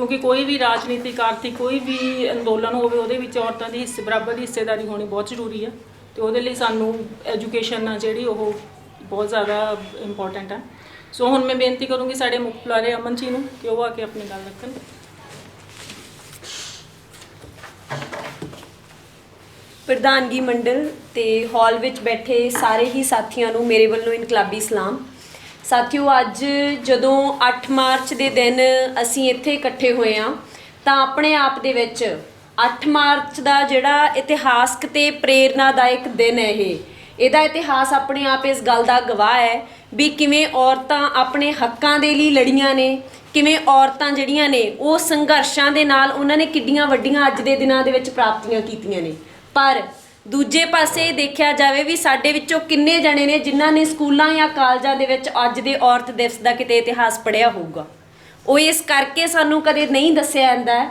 ਕਿਉਂਕਿ ਕੋਈ ਵੀ ਰਾਜਨੀਤਿਕ, ਆਰਥਿਕ ਕੋਈ ਵੀ ਅੰਦੋਲਨ ਹੋਵੇ, ਉਹਦੇ ਵਿੱਚ ਔਰਤਾਂ ਦੀ ਹਿੱਸੇ, ਬਰਾਬਰ ਦੀ ਹਿੱਸੇਦਾਰੀ ਹੋਣੀ ਬਹੁਤ ਜ਼ਰੂਰੀ ਹੈ ਤੇ ਉਹਦੇ ਲਈ ਸਾਨੂੰ ਐਜੂਕੇਸ਼ਨ ਆ ਜਿਹੜੀ ਉਹ ਬਹੁਤ ਜ਼ਿਆਦਾ ਇੰਪੋਰਟੈਂਟ ਹੈ ਸੋ ਹੁਣ ਮੈਂ ਬੇਨਤੀ ਕਰੂੰਗੀ ਸਾਡੇ ਮੁੱਖ ਬੁਲਾਰੇ ਅਮਨ ਜੀ ਨੂੰ ਕਿ ਉਹ ਆ ਕੇ ਆਪਣੀ ਗੱਲ ਰੱਖਣ। ਪ੍ਰਧਾਨਗੀ ਮੰਡਲ ਤੇ ਹਾਲ ਵਿੱਚ ਬੈਠੇ ਸਾਰੇ ਹੀ ਸਾਥੀਆਂ ਨੂੰ ਮੇਰੇ ਵੱਲੋਂ ਇਨਕਲਾਬੀ ਸਲਾਮ। ਸਾਥੀਓ, ਅੱਜ ਜਦੋਂ 8 ਮਾਰਚ ਦੇ ਦਿਨ ਅਸੀਂ ਇੱਥੇ ਇਕੱਠੇ ਹੋਏ ਆ ਤਾਂ ਆਪਣੇ ਆਪ ਦੇ ਵਿੱਚ 8 ਮਾਰਚ ਦਾ ਜਿਹੜਾ ਇਤਿਹਾਸਕ ਤੇ ਪ੍ਰੇਰਨਾਦਾਇਕ ਦਿਨ ਹੈ ਇਹ। ਇਹਦਾ ਇਤਿਹਾਸ ਆਪਣੇ ਆਪ ਇਸ ਗੱਲ ਦਾ ਗਵਾਹ ਹੈ ਵੀ ਕਿਵੇਂ ਔਰਤਾਂ ਆਪਣੇ ਹੱਕਾਂ ਦੇ ਲਈ ਲੜੀਆਂ ਨੇ, ਕਿਵੇਂ ਔਰਤਾਂ ਜਿਹੜੀਆਂ ਨੇ, ਉਹ ਸੰਘਰਸ਼ਾਂ ਦੇ ਨਾਲ ਉਹਨਾਂ ਨੇ ਕਿੱਡੀਆਂ ਵੱਡੀਆਂ ਅੱਜ ਦੇ ਦਿਨਾਂ ਦੇ ਵਿੱਚ ਪ੍ਰਾਪਤੀਆਂ ਕੀਤੀਆਂ ਨੇ। ਪਰ ਦੂਜੇ ਪਾਸੇ ਦੇਖਿਆ ਜਾਵੇ ਵੀ ਸਾਡੇ ਵਿੱਚੋਂ ਕਿੰਨੇ ਜਣੇ ਨੇ ਜਿਨ੍ਹਾਂ ਨੇ ਸਕੂਲਾਂ ਜਾਂ ਕਾਲਜਾਂ ਦੇ ਵਿੱਚ ਅੱਜ ਦੇ ਔਰਤ ਦਿਵਸ ਦਾ ਕਿਤੇ ਇਤਿਹਾਸ ਪੜ੍ਹਿਆ ਹੋਊਗਾ। ਉਹ ਇਸ ਕਰਕੇ ਸਾਨੂੰ ਕਦੇ ਨਹੀਂ ਦੱਸਿਆ ਜਾਂਦਾ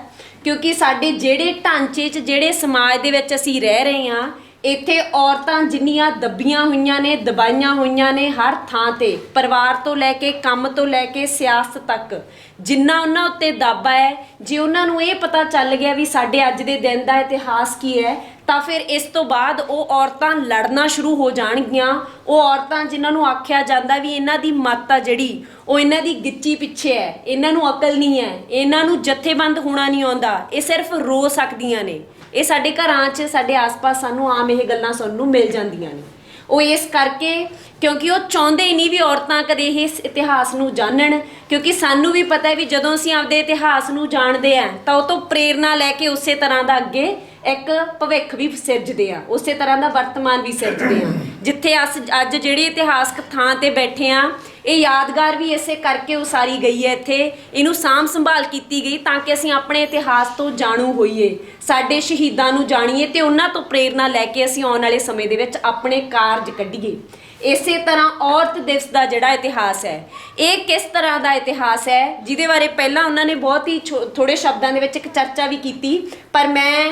ਕਿਉਂਕਿ ਸਾਡੇ ਜਿਹੜੇ ਢਾਂਚੇ 'ਚ, ਜਿਹੜੇ ਸਮਾਜ ਦੇ ਵਿੱਚ ਅਸੀਂ ਰਹਿ ਰਹੇ ਹਾਂ, ਇੱਥੇ ਔਰਤਾਂ ਜਿੰਨੀਆਂ ਦੱਬੀਆਂ ਹੋਈਆਂ ਨੇ, ਦਬਾਈਆਂ ਹੋਈਆਂ ਨੇ ਹਰ ਥਾਂ ਤੇ, ਪਰਿਵਾਰ ਤੋਂ ਲੈ ਕੇ, ਕੰਮ ਤੋਂ ਲੈ ਕੇ, ਸਿਆਸਤ ਤੱਕ ਜਿੰਨਾ ਉਹਨਾਂ ਉੱਤੇ ਦਾਬਾ ਹੈ, ਜੇ ਉਹਨਾਂ ਨੂੰ ਇਹ ਪਤਾ ਚੱਲ ਗਿਆ ਵੀ ਸਾਡੇ ਅੱਜ ਦੇ ਦਿਨ ਦਾ ਇਤਿਹਾਸ ਕੀ ਹੈ, ਤਾਂ ਫਿਰ ਇਸ ਤੋਂ ਬਾਅਦ ਉਹ ਔਰਤਾਂ ਲੜਨਾ ਸ਼ੁਰੂ ਹੋ ਜਾਣਗੀਆਂ। ਉਹ ਔਰਤਾਂ ਜਿਨ੍ਹਾਂ ਨੂੰ ਆਖਿਆ ਜਾਂਦਾ ਵੀ ਇਹਨਾਂ ਦੀ ਮਾਤਾ ਜਿਹੜੀ, ਉਹ ਇਹਨਾਂ ਦੀ ਗਿੱਚੀ ਪਿੱਛੇ ਹੈ, ਇਹਨਾਂ ਨੂੰ ਅਕਲ ਨਹੀਂ ਹੈ, ਇਹਨਾਂ ਨੂੰ ਜਥੇਬੰਦ ਹੋਣਾ ਨਹੀਂ ਆਉਂਦਾ, ਇਹ ਸਿਰਫ ਰੋ ਸਕਦੀਆਂ ਨੇ। ਇਹ ਸਾਡੇ ਘਰਾਂ 'ਚ, ਸਾਡੇ ਆਸ-ਪਾਸ ਸਾਨੂੰ ਆਮ ਇਹ ਗੱਲਾਂ ਸੁਣਨ ਨੂੰ ਮਿਲ ਜਾਂਦੀਆਂ ਨੇ। ਉਹ ਇਸ ਕਰਕੇ ਕਿਉਂਕਿ ਉਹ ਚਾਹੁੰਦੇ ਹੀ ਨਹੀਂ ਵੀ ਔਰਤਾਂ ਕਦੇ ਇਹ ਇਸ ਇਤਿਹਾਸ ਨੂੰ ਜਾਣਨ, ਕਿਉਂਕਿ ਸਾਨੂੰ ਵੀ ਪਤਾ ਹੈ ਵੀ ਜਦੋਂ ਅਸੀਂ ਆਪਦੇ ਇਤਿਹਾਸ ਨੂੰ ਜਾਣਦੇ ਆਂ ਤਾਂ ਉਹ ਤੋਂ ਪ੍ਰੇਰਣਾ ਲੈ ਕੇ ਉਸੇ ਤਰ੍ਹਾਂ ਦਾ ਅੱਗੇ ਇੱਕ ਭਵਿੱਖ ਵੀ ਸਿਰਜਦੇ ਆ, ਉਸੇ ਤਰ੍ਹਾਂ ਦਾ ਵਰਤਮਾਨ ਵੀ ਸਿਰਜਦੇ ਆ। ਜਿੱਥੇ ਅਸ ਅੱਜ ਜਿਹੜੇ ਇਤਿਹਾਸਕ ਥਾਂ ਤੇ ਬੈਠੇ ਆ, ਇਹ ਯਾਦਗਾਰ ਵੀ ਇਸੇ ਕਰਕੇ ਉਸਾਰੀ ਗਈ ਹੈ ਇੱਥੇ। ਇਹਨੂੰ ਸਾਂਭ ਸੰਭਾਲ ਕੀਤੀ ਗਈ ਤਾਂ ਕਿ ਅਸੀਂ ਆਪਣੇ ਇਤਿਹਾਸ ਤੋਂ ਜਾਣੂ ਹੋਈਏ, ਸਾਡੇ ਸ਼ਹੀਦਾਂ ਨੂੰ ਜਾਣੀਏ ਤੇ ਉਹਨਾਂ ਤੋਂ ਪ੍ਰੇਰਣਾ ਲੈ ਕੇ ਅਸੀਂ ਆਉਣ ਵਾਲੇ ਸਮੇਂ ਦੇ ਵਿੱਚ ਆਪਣੇ ਕਾਰਜ ਕੱਢੀਏ। ਇਸੇ ਤਰ੍ਹਾਂ ਔਰਤ ਦਿਵਸ ਦਾ ਜਿਹੜਾ ਇਤਿਹਾਸ ਹੈ, ਇਹ ਕਿਸ ਤਰ੍ਹਾਂ ਦਾ ਇਤਿਹਾਸ ਹੈ? ਜਿਹਦੇ ਬਾਰੇ ਪਹਿਲਾਂ ਉਹਨਾਂ ਨੇ ਬਹੁਤ ਹੀ ਛੋ- ਥੋੜੇ ਸ਼ਬਦਾਂ ਦੇ ਵਿੱਚ ਇੱਕ ਚਰਚਾ ਵੀ ਕੀਤੀ, ਪਰ ਮੈਂ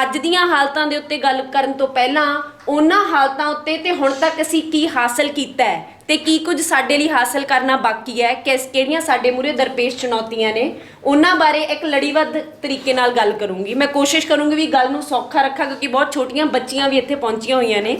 ਅੱਜ ਦੀਆਂ ਹਾਲਤਾਂ ਦੇ ਉੱਤੇ ਗੱਲ ਕਰਨ ਤੋਂ ਪਹਿਲਾਂ ਉਹਨਾਂ ਹਾਲਤਾਂ ਉੱਤੇ ਤੇ ਹੁਣ ਤੱਕ ਅਸੀਂ ਕੀ ਹਾਸਲ ਕੀਤਾ ਹੈ ਤੇ ਕੀ ਕੁਝ ਸਾਡੇ ਲਈ ਹਾਸਲ ਕਰਨਾ ਬਾਕੀ ਹੈ, ਕਿਸ ਕਿਹੜੀਆਂ ਸਾਡੇ ਮੂਹਰੇ ਦਰਪੇਸ਼ ਚੁਣੌਤੀਆਂ ਨੇ, ਉਹਨਾਂ ਬਾਰੇ ਇੱਕ ਲੜੀਵੱਧ ਤਰੀਕੇ ਨਾਲ ਗੱਲ ਕਰੂੰਗੀ। ਮੈਂ ਕੋਸ਼ਿਸ਼ ਕਰੂੰਗੀ ਵੀ ਗੱਲ ਨੂੰ ਸੌਖਾ ਰੱਖਾਂ, ਕਿਉਂਕਿ ਬਹੁਤ ਛੋਟੀਆਂ ਬੱਚੀਆਂ ਵੀ ਇੱਥੇ ਪਹੁੰਚੀਆਂ ਹੋਈਆਂ ਨੇ।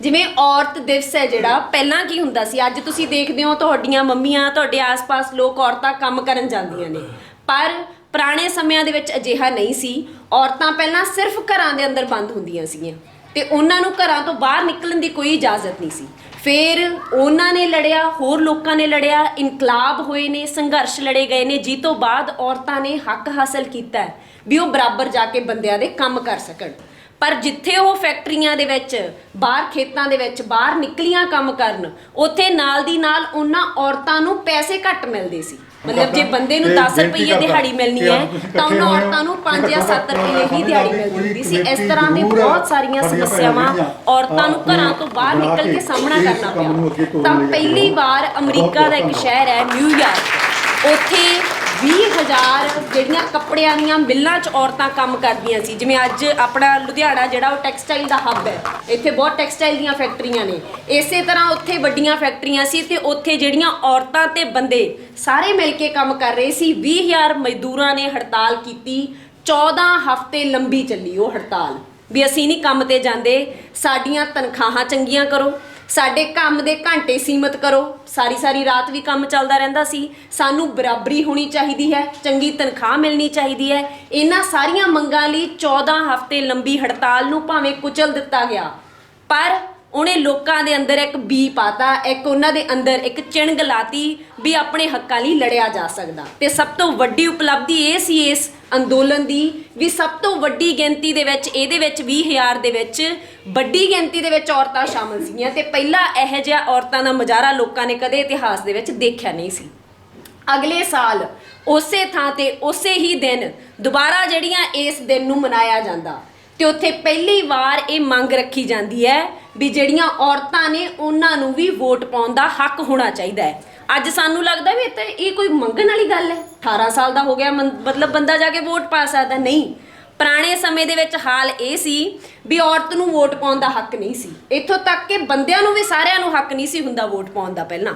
ਜਿਵੇਂ ਔਰਤ ਦਿਵਸ ਹੈ ਜਿਹੜਾ, ਪਹਿਲਾਂ ਕੀ ਹੁੰਦਾ ਸੀ? ਅੱਜ ਤੁਸੀਂ ਦੇਖਦੇ ਹੋ ਤੁਹਾਡੀਆਂ ਮੰਮੀਆਂ, ਤੁਹਾਡੇ ਆਸ-ਪਾਸ ਲੋਕ ਔਰਤਾਂ ਕੰਮ ਕਰਨ ਜਾਂਦੀਆਂ ਨੇ। ਪਰ ਪੁਰਾਣੇ ਸਮਿਆਂ ਦੇ ਵਿੱਚ ਅਜਿਹਾ ਨਹੀਂ ਸੀ। ਔਰਤਾਂ ਪਹਿਲਾਂ ਸਿਰਫ ਘਰਾਂ ਦੇ ਅੰਦਰ ਬੰਦ ਹੁੰਦੀਆਂ ਸੀਗੀਆਂ ਤੇ ਉਹਨਾਂ ਨੂੰ ਘਰਾਂ ਤੋਂ ਬਾਹਰ ਨਿਕਲਣ ਦੀ ਕੋਈ ਇਜਾਜ਼ਤ ਨਹੀਂ ਸੀ। ਫਿਰ ਉਹਨਾਂ ਨੇ ਲੜਿਆ, ਹੋਰ ਲੋਕਾਂ ਨੇ ਲੜਿਆ, ਇਨਕਲਾਬ ਹੋਏ ਨੇ, ਸੰਘਰਸ਼ ਲੜੇ ਗਏ ਨੇ ਜਿਸ ਤੋਂ ਬਾਅਦ ਔਰਤਾਂ ਨੇ ਹੱਕ ਹਾਸਲ ਕੀਤਾ ਵੀ ਉਹ ਬਰਾਬਰ ਜਾ ਕੇ ਬੰਦਿਆਂ ਦੇ ਕੰਮ ਕਰ ਸਕਣ। ਪਰ ਜਿੱਥੇ ਉਹ ਫੈਕਟਰੀਆਂ ਦੇ ਵਿੱਚ ਬਾਹਰ ਖੇਤਾਂ ਦੇ ਵਿੱਚ ਬਾਹਰ ਨਿਕਲੀਆਂ ਕੰਮ ਕਰਨ ਉੱਥੇ ਨਾਲ ਦੀ ਨਾਲ ਉਹਨਾਂ ਔਰਤਾਂ ਨੂੰ ਪੈਸੇ ਘੱਟ ਮਿਲਦੇ ਸੀ। ਮਤਲਬ ਜੇ ਬੰਦੇ ਨੂੰ 10 ਰੁਪਏ ਦਿਹਾੜੀ ਮਿਲਣੀ ਹੈ ਤਾਂ ਉਹਨਾਂ ਔਰਤਾਂ ਨੂੰ 5 ਜਾਂ 7 ਰੁਪਏ ਹੀ ਦਿਹਾੜੀ ਮਿਲਦੀ ਹੁੰਦੀ ਸੀ। ਇਸ ਤਰ੍ਹਾਂ ਦੇ ਬਹੁਤ ਸਾਰੀਆਂ ਸਮੱਸਿਆਵਾਂ ਔਰਤਾਂ ਨੂੰ ਘਰਾਂ ਤੋਂ ਬਾਹਰ ਨਿਕਲ ਕੇ ਸਾਹਮਣਾ ਕਰਨਾ ਪਿਆ। ਤਾਂ ਪਹਿਲੀ ਵਾਰ ਅਮਰੀਕਾ ਦਾ ਇੱਕ ਸ਼ਹਿਰ ਹੈ ਨਿਊਯਾਰਕ। ਉੱਥੇ 20000 ਜਿਹੜੀਆਂ ਕੱਪੜਿਆਂ ਦੀਆਂ ਮਿੱਲਾਂ 'ਚ ਔਰਤਾਂ ਕੰਮ ਕਰਦੀਆਂ ਸੀ। ਜਿਵੇਂ ਅੱਜ ਆਪਣਾ ਲੁਧਿਆਣਾ ਜਿਹੜਾ ਉਹ ਟੈਕਸਟਾਈਲ ਦਾ ਹੱਬ ਹੈ। ਇੱਥੇ ਬਹੁਤ ਟੈਕਸਟਾਈਲ ਦੀਆਂ ਫੈਕਟਰੀਆਂ ਨੇ। ਇਸੇ ਤਰ੍ਹਾਂ ਉੱਥੇ ਵੱਡੀਆਂ ਫੈਕਟਰੀਆਂ ਸੀ ਤੇ ਉੱਥੇ ਜਿਹੜੀਆਂ ਔਰਤਾਂ ਤੇ ਬੰਦੇ ਸਾਰੇ ਮਿਲ ਕੇ ਕੰਮ ਕਰ ਰਹੇ ਸੀ। 20000 ਮਜ਼ਦੂਰਾਂ ਨੇ ਹੜਤਾਲ ਕੀਤੀ। 14 ਹਫ਼ਤੇ ਲੰਬੀ ਚੱਲੀ ਉਹ ਹੜਤਾਲ। ਵੀ ਅਸੀਂ ਨਹੀਂ ਕੰਮ ਤੇ ਜਾਂਦੇ, ਸਾਡੀਆਂ ਤਨਖਾਹਾਂ ਚੰਗੀਆਂ ਕਰੋ। ਸਾਡੇ ਕੰਮ ਦੇ ਘੰਟੇ ਸੀਮਤ ਕਰੋ। ਸਾਰੀ ਸਾਰੀ ਰਾਤ ਵੀ ਕੰਮ ਚੱਲਦਾ ਰਹਿੰਦਾ ਸੀ। ਸਾਨੂੰ ਬਰਾਬਰੀ ਹੋਣੀ ਚਾਹੀਦੀ ਹੈ, ਚੰਗੀ ਤਨਖਾਹ ਮਿਲਣੀ ਚਾਹੀਦੀ ਹੈ। ਇਹਨਾਂ ਸਾਰੀਆਂ ਮੰਗਾਂ ਲਈ 14 ਹਫ਼ਤੇ ਲੰਬੀ ਹੜਤਾਲ ਨੂੰ ਭਾਵੇਂ ਕੁਚਲ ਦਿੱਤਾ ਗਿਆ। ਪਰ ਉਹਨੇ ਲੋਕਾਂ ਦੇ ਅੰਦਰ ਇੱਕ ਬੀ ਪਾਤਾ, ਇੱਕ ਉਹਨਾਂ ਦੇ ਅੰਦਰ ਇੱਕ ਚਿਣਗ ਲਾਤੀ ਵੀ ਆਪਣੇ ਹੱਕਾਂ ਲਈ ਲੜਿਆ ਜਾ ਸਕਦਾ। ਤੇ ਸਭ ਤੋਂ ਵੱਡੀ ਉਪਲਬਧੀ ਇਹ ਸੀ ਇਸ ਅੰਦੋਲਨ ਦੀ ਵੀ ਸਭ ਤੋਂ ਵੱਡੀ ਗਿਣਤੀ ਦੇ ਵਿੱਚ, ਇਹਦੇ ਵਿੱਚ 20000 ਦੇ ਵਿੱਚ ਵੱਡੀ ਗਿਣਤੀ ਦੇ ਵਿੱਚ ਔਰਤਾਂ ਸ਼ਾਮਲ ਸੀਗੀਆਂ ਤੇ ਪਹਿਲਾ ਇਹੋ ਜਿਹਾ ਔਰਤਾਂ ਦਾ ਮਜ਼ਾਰਾ ਲੋਕਾਂ ਨੇ ਕਦੇ ਇਤਿਹਾਸ ਦੇ ਵਿੱਚ ਦੇਖਿਆ ਨਹੀਂ ਸੀ। ਅਗਲੇ ਸਾਲ ਉਸੇ ਥਾਂ ਤੇ ਉਸੇ ਹੀ ਦਿਨ ਦੁਬਾਰਾ ਜਿਹੜੀਆਂ ਇਸ ਦਿਨ ਨੂੰ ਮਨਾਇਆ ਜਾਂਦਾ ਤੇ ਉੱਥੇ ਪਹਿਲੀ ਵਾਰ ਇਹ ਮੰਗ ਰੱਖੀ ਜਾਂਦੀ ਹੈ ਵੀ ਜਿਹੜੀਆਂ ਔਰਤਾਂ ਨੇ ਉਹਨਾਂ ਨੂੰ ਵੀ ਵੋਟ ਪਾਉਣ ਦਾ ਹੱਕ ਹੋਣਾ ਚਾਹੀਦਾ ਹੈ। ਅੱਜ ਸਾਨੂੰ ਲੱਗਦਾ ਵੀ ਇਹ ਤਾਂ ਇਹ ਕੋਈ ਮੰਗਣ ਵਾਲੀ ਗੱਲ ਹੈ। 18 ਸਾਲ ਦਾ ਹੋ ਗਿਆ ਮੰ- ਮਤਲਬ ਬੰਦਾ ਜਾ ਕੇ ਵੋਟ ਪਾ ਸਕਦਾ। ਨਹੀਂ। ਪੁਰਾਣੇ ਸਮੇਂ ਦੇ ਵਿੱਚ ਹਾਲ ਇਹ ਸੀ ਵੀ ਔਰਤ ਨੂੰ ਵੋਟ ਪਾਉਣ ਦਾ ਹੱਕ ਨਹੀਂ ਸੀ। ਇੱਥੋਂ ਤੱਕ ਕਿ ਬੰਦਿਆਂ ਨੂੰ ਵੀ ਸਾਰਿਆਂ ਨੂੰ ਹੱਕ ਨਹੀਂ ਸੀ ਹੁੰਦਾ ਵੋਟ ਪਾਉਣ ਦਾ ਪਹਿਲਾਂ।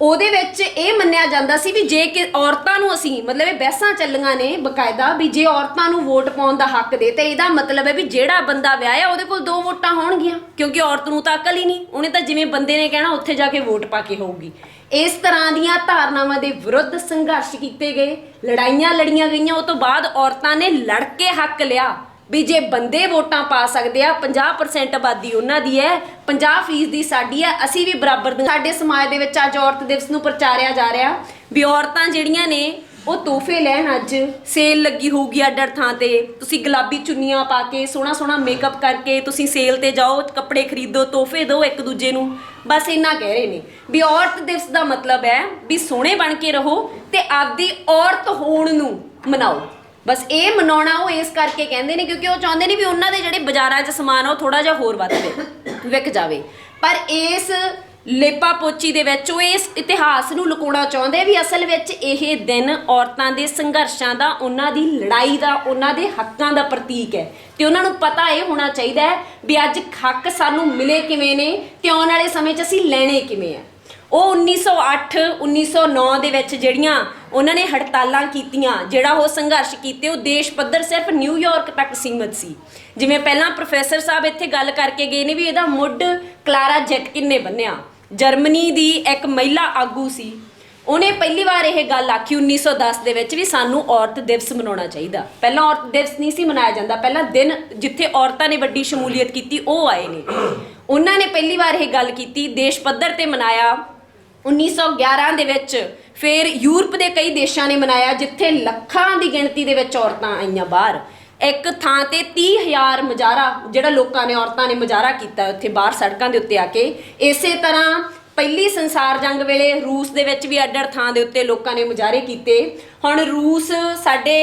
ਉਹਦੇ ਵਿੱਚ ਇਹ ਮੰਨਿਆ ਜਾਂਦਾ ਸੀ ਵੀ ਜੇ ਕਿ ਔਰਤਾਂ ਨੂੰ ਅਸੀਂ, ਮਤਲਬ ਇਹ ਬਹਿਸਾਂ ਚੱਲੀਆਂ ਨੇ ਬਕਾਇਦਾ ਵੀ ਜੇ ਔਰਤਾਂ ਨੂੰ ਵੋਟ ਪਾਉਣ ਦਾ ਹੱਕ ਦੇ ਤੇ ਇਹਦਾ ਮਤਲਬ ਹੈ ਵੀ ਜਿਹੜਾ ਬੰਦਾ ਵਿਆਹਿਆ, ਉਹਦੇ ਕੋਲ ਦੋ ਵੋਟਾਂ ਹੋਣਗੀਆਂ। ਕਿਉਂਕਿ ਔਰਤ ਨੂੰ ਤਾਂ ਅਕਲ ਹੀ ਨਹੀਂ। ਉਹਨੇ ਤਾਂ ਜਿਵੇਂ ਬੰਦੇ ਨੇ ਕਹਿਣਾ, ਉੱਥੇ ਜਾ ਕੇ ਵੋਟ ਪਾ ਕੇ ਹੋਊਗੀ। ਇਸ ਤਰ੍ਹਾਂ ਦੀਆਂ ਧਾਰਨਾਵਾਂ ਦੇ ਵਿਰੁੱਧ ਸੰਘਰਸ਼ ਕੀਤੇ ਗਏ। ਲੜਾਈਆਂ ਲੜੀਆਂ ਗਈਆਂ। ਉਹ ਤੋਂ ਬਾਅਦ ਔਰਤਾਂ ਨੇ ਲੜ ਕੇ ਹੱਕ ਲਿਆ ਵੀ ਜੇ ਬੰਦੇ ਵੋਟਾਂ ਪਾ ਸਕਦੇ ਆ 50% ਆਬਾਦੀ ਉਹਨਾਂ ਦੀ ਹੈ 50% ਦੀ ਸਾਡੀ ਹੈ, ਅਸੀਂ ਵੀ ਬਰਾਬਰ ਸਾਡੇ ਸਮਾਜ ਦੇ ਵਿੱਚ ਅੱਜ ਔਰਤ ਦਿਵਸ ਨੂੰ ਪ੍ਰਚਾਰਿਆ ਜਾ ਰਿਹਾ ਵੀ ਔਰਤਾਂ ਜਿਹੜੀਆਂ ਨੇ ਉਹ ਤੋਹਫੇ ਲੈਣ ਅੱਜ। ਸੇਲ ਲੱਗੀ ਹੋਊਗੀ ਅੱਡਰ ਥਾਂ ਤੇ। ਤੁਸੀਂ ਗੁਲਾਬੀ ਚੁੰਨੀਆਂ ਪਾ ਕੇ, ਸੋਹਣਾ ਸੋਹਣਾ ਮੇਕਅਪ ਕਰਕੇ ਤੁਸੀਂ ਸੇਲ ਤੇ ਜਾਓ, ਕੱਪੜੇ ਖਰੀਦੋ, ਤੋਹਫੇ ਦਿਓ ਇੱਕ ਦੂਜੇ ਨੂੰ। ਬਸ ਇੰਨਾ ਕਹਿ ਰਹੇ ਨੇ ਵੀ ਔਰਤ ਦਿਵਸ ਦਾ ਮਤਲਬ ਹੈ ਵੀ ਸੋਹਣੇ ਬਣ ਕੇ ਰਹੋ ਤੇ ਆਪਦੀ ਔਰਤ ਹੋਣ ਨੂੰ ਮਨਾਓ। ਬਸ ਇਹ ਮਨਾਉਣਾ ਉਹ ਇਸ ਕਰਕੇ ਕਹਿੰਦੇ ਨੇ ਕਿਉਂਕਿ ਉਹ ਚਾਹੁੰਦੇ ਨੇ ਵੀ ਉਹਨਾਂ ਦੇ ਜਿਹੜੇ ਬਾਜ਼ਾਰਾਂ 'ਚ ਸਮਾਨ ਆ, ਉਹ ਥੋੜਾ ਜਿਹਾ ਹੋਰ ਵੱਧ ਵੇ ਵਿਕ ਜਾਵੇ। ਪਰ ਇਸ ਲੇਪਾ ਪੋਚੀ ਦੇ ਵਿੱਚ ਉਹ ਇਸ ਇਤਿਹਾਸ ਨੂੰ ਲੁਕਾਉਣਾ ਚਾਹੁੰਦੇ ਵੀ ਅਸਲ ਵਿੱਚ ਇਹ ਦਿਨ ਔਰਤਾਂ ਦੇ ਸੰਘਰਸ਼ਾਂ ਦਾ, ਉਹਨਾਂ ਦੀ ਲੜਾਈ ਦਾ, ਉਹਨਾਂ ਦੇ ਹੱਕਾਂ ਦਾ ਪ੍ਰਤੀਕ ਹੈ। ਤੇ ਉਹਨਾਂ ਨੂੰ ਪਤਾ ਇਹ ਹੋਣਾ ਚਾਹੀਦਾ ਹੈ ਵੀ ਅੱਜ ਹੱਕ ਸਾਨੂੰ ਮਿਲੇ ਕਿਵੇਂ ਨੇ ਤੇ ਆਉਣ ਵਾਲੇ ਸਮੇਂ 'ਚ ਅਸੀਂ ਲੈਣੇ ਕਿਵੇਂ ਆ। ਉਹ 1908 1909 ਦੇ ਵਿੱਚ ਜਿਹੜੀਆਂ ਉਹਨਾਂ ਨੇ ਹੜਤਾਲਾਂ ਕੀਤੀਆਂ, ਜਿਹੜਾ ਉਹ ਸੰਘਰਸ਼ ਕੀਤੇ, ਉਹ ਦੇਸ਼ ਪੱਧਰ ਸਿਰਫ ਨਿਊਯਾਰਕ ਤੱਕ ਸੀਮਤ ਸੀ। ਜਿਵੇਂ ਪਹਿਲਾਂ ਪ੍ਰੋਫੈਸਰ ਸਾਹਿਬ ਇੱਥੇ ਗੱਲ ਕਰਕੇ ਗਏ ਨੇ ਵੀ ਇਹਦਾ ਮੁੱਢ ਕਲਾਰਾ ਜੈਟਕਿਨ ਨੇ ਬੰਨਿਆ। ਜਰਮਨੀ ਦੀ ਇੱਕ ਮਹਿਲਾ ਆਗੂ ਸੀ। ਉਹਨੇ ਪਹਿਲੀ ਵਾਰ ਇਹ ਗੱਲ ਆਖੀ 1910 ਦੇ ਵਿੱਚ ਵੀ ਸਾਨੂੰ ਔਰਤ ਦਿਵਸ ਮਨਾਉਣਾ ਚਾਹੀਦਾ। ਪਹਿਲਾਂ ਔਰਤ ਦਿਵਸ ਨਹੀਂ ਸੀ ਮਨਾਇਆ ਜਾਂਦਾ, ਪਹਿਲਾਂ ਦਿਨ ਜਿੱਥੇ ਔਰਤਾਂ ਨੇ ਵੱਡੀ ਸ਼ਮੂਲੀਅਤ ਕੀਤੀ, ਉਹ ਆਏ ਨੇ। ਉਹਨਾਂ ਨੇ ਪਹਿਲੀ ਵਾਰ ਇਹ ਗੱਲ ਕੀਤੀ, ਦੇਸ਼ ਪੱਧਰ ਤੇ ਮਨਾਇਆ। 1911 ਦੇ ਵਿੱਚ ਫਿਰ ਯੂਰਪ ਦੇ ਕਈ ਦੇਸ਼ਾਂ ਨੇ ਮਨਾਇਆ, ਜਿੱਥੇ ਲੱਖਾਂ ਦੀ ਗਿਣਤੀ ਦੇ ਵਿੱਚ ਔਰਤਾਂ ਆਈਆਂ ਬਾਹਰ। ਇੱਕ ਥਾਂ ਤੇ 30000 ਮੁਜ਼ਾਹਰਾ, ਜਿਹੜਾ ਲੋਕਾਂ ਨੇ, ਔਰਤਾਂ ਨੇ ਮੁਜ਼ਾਹਰਾ ਕੀਤਾ ਉੱਥੇ ਬਾਹਰ ਸੜਕਾਂ ਦੇ ਉੱਤੇ ਆ ਕੇ। ਇਸੇ ਤਰ੍ਹਾਂ ਪਹਿਲੀ ਸੰਸਾਰ ਜੰਗ ਵੇਲੇ ਰੂਸ ਦੇ ਵਿੱਚ ਵੀ ਅੱਡ-ਅੱਡ ਥਾਂ ਦੇ ਉੱਤੇ ਲੋਕਾਂ ਨੇ ਮੁਜ਼ਾਹਰੇ ਕੀਤੇ। ਹੁਣ ਰੂਸ ਸਾਡੇ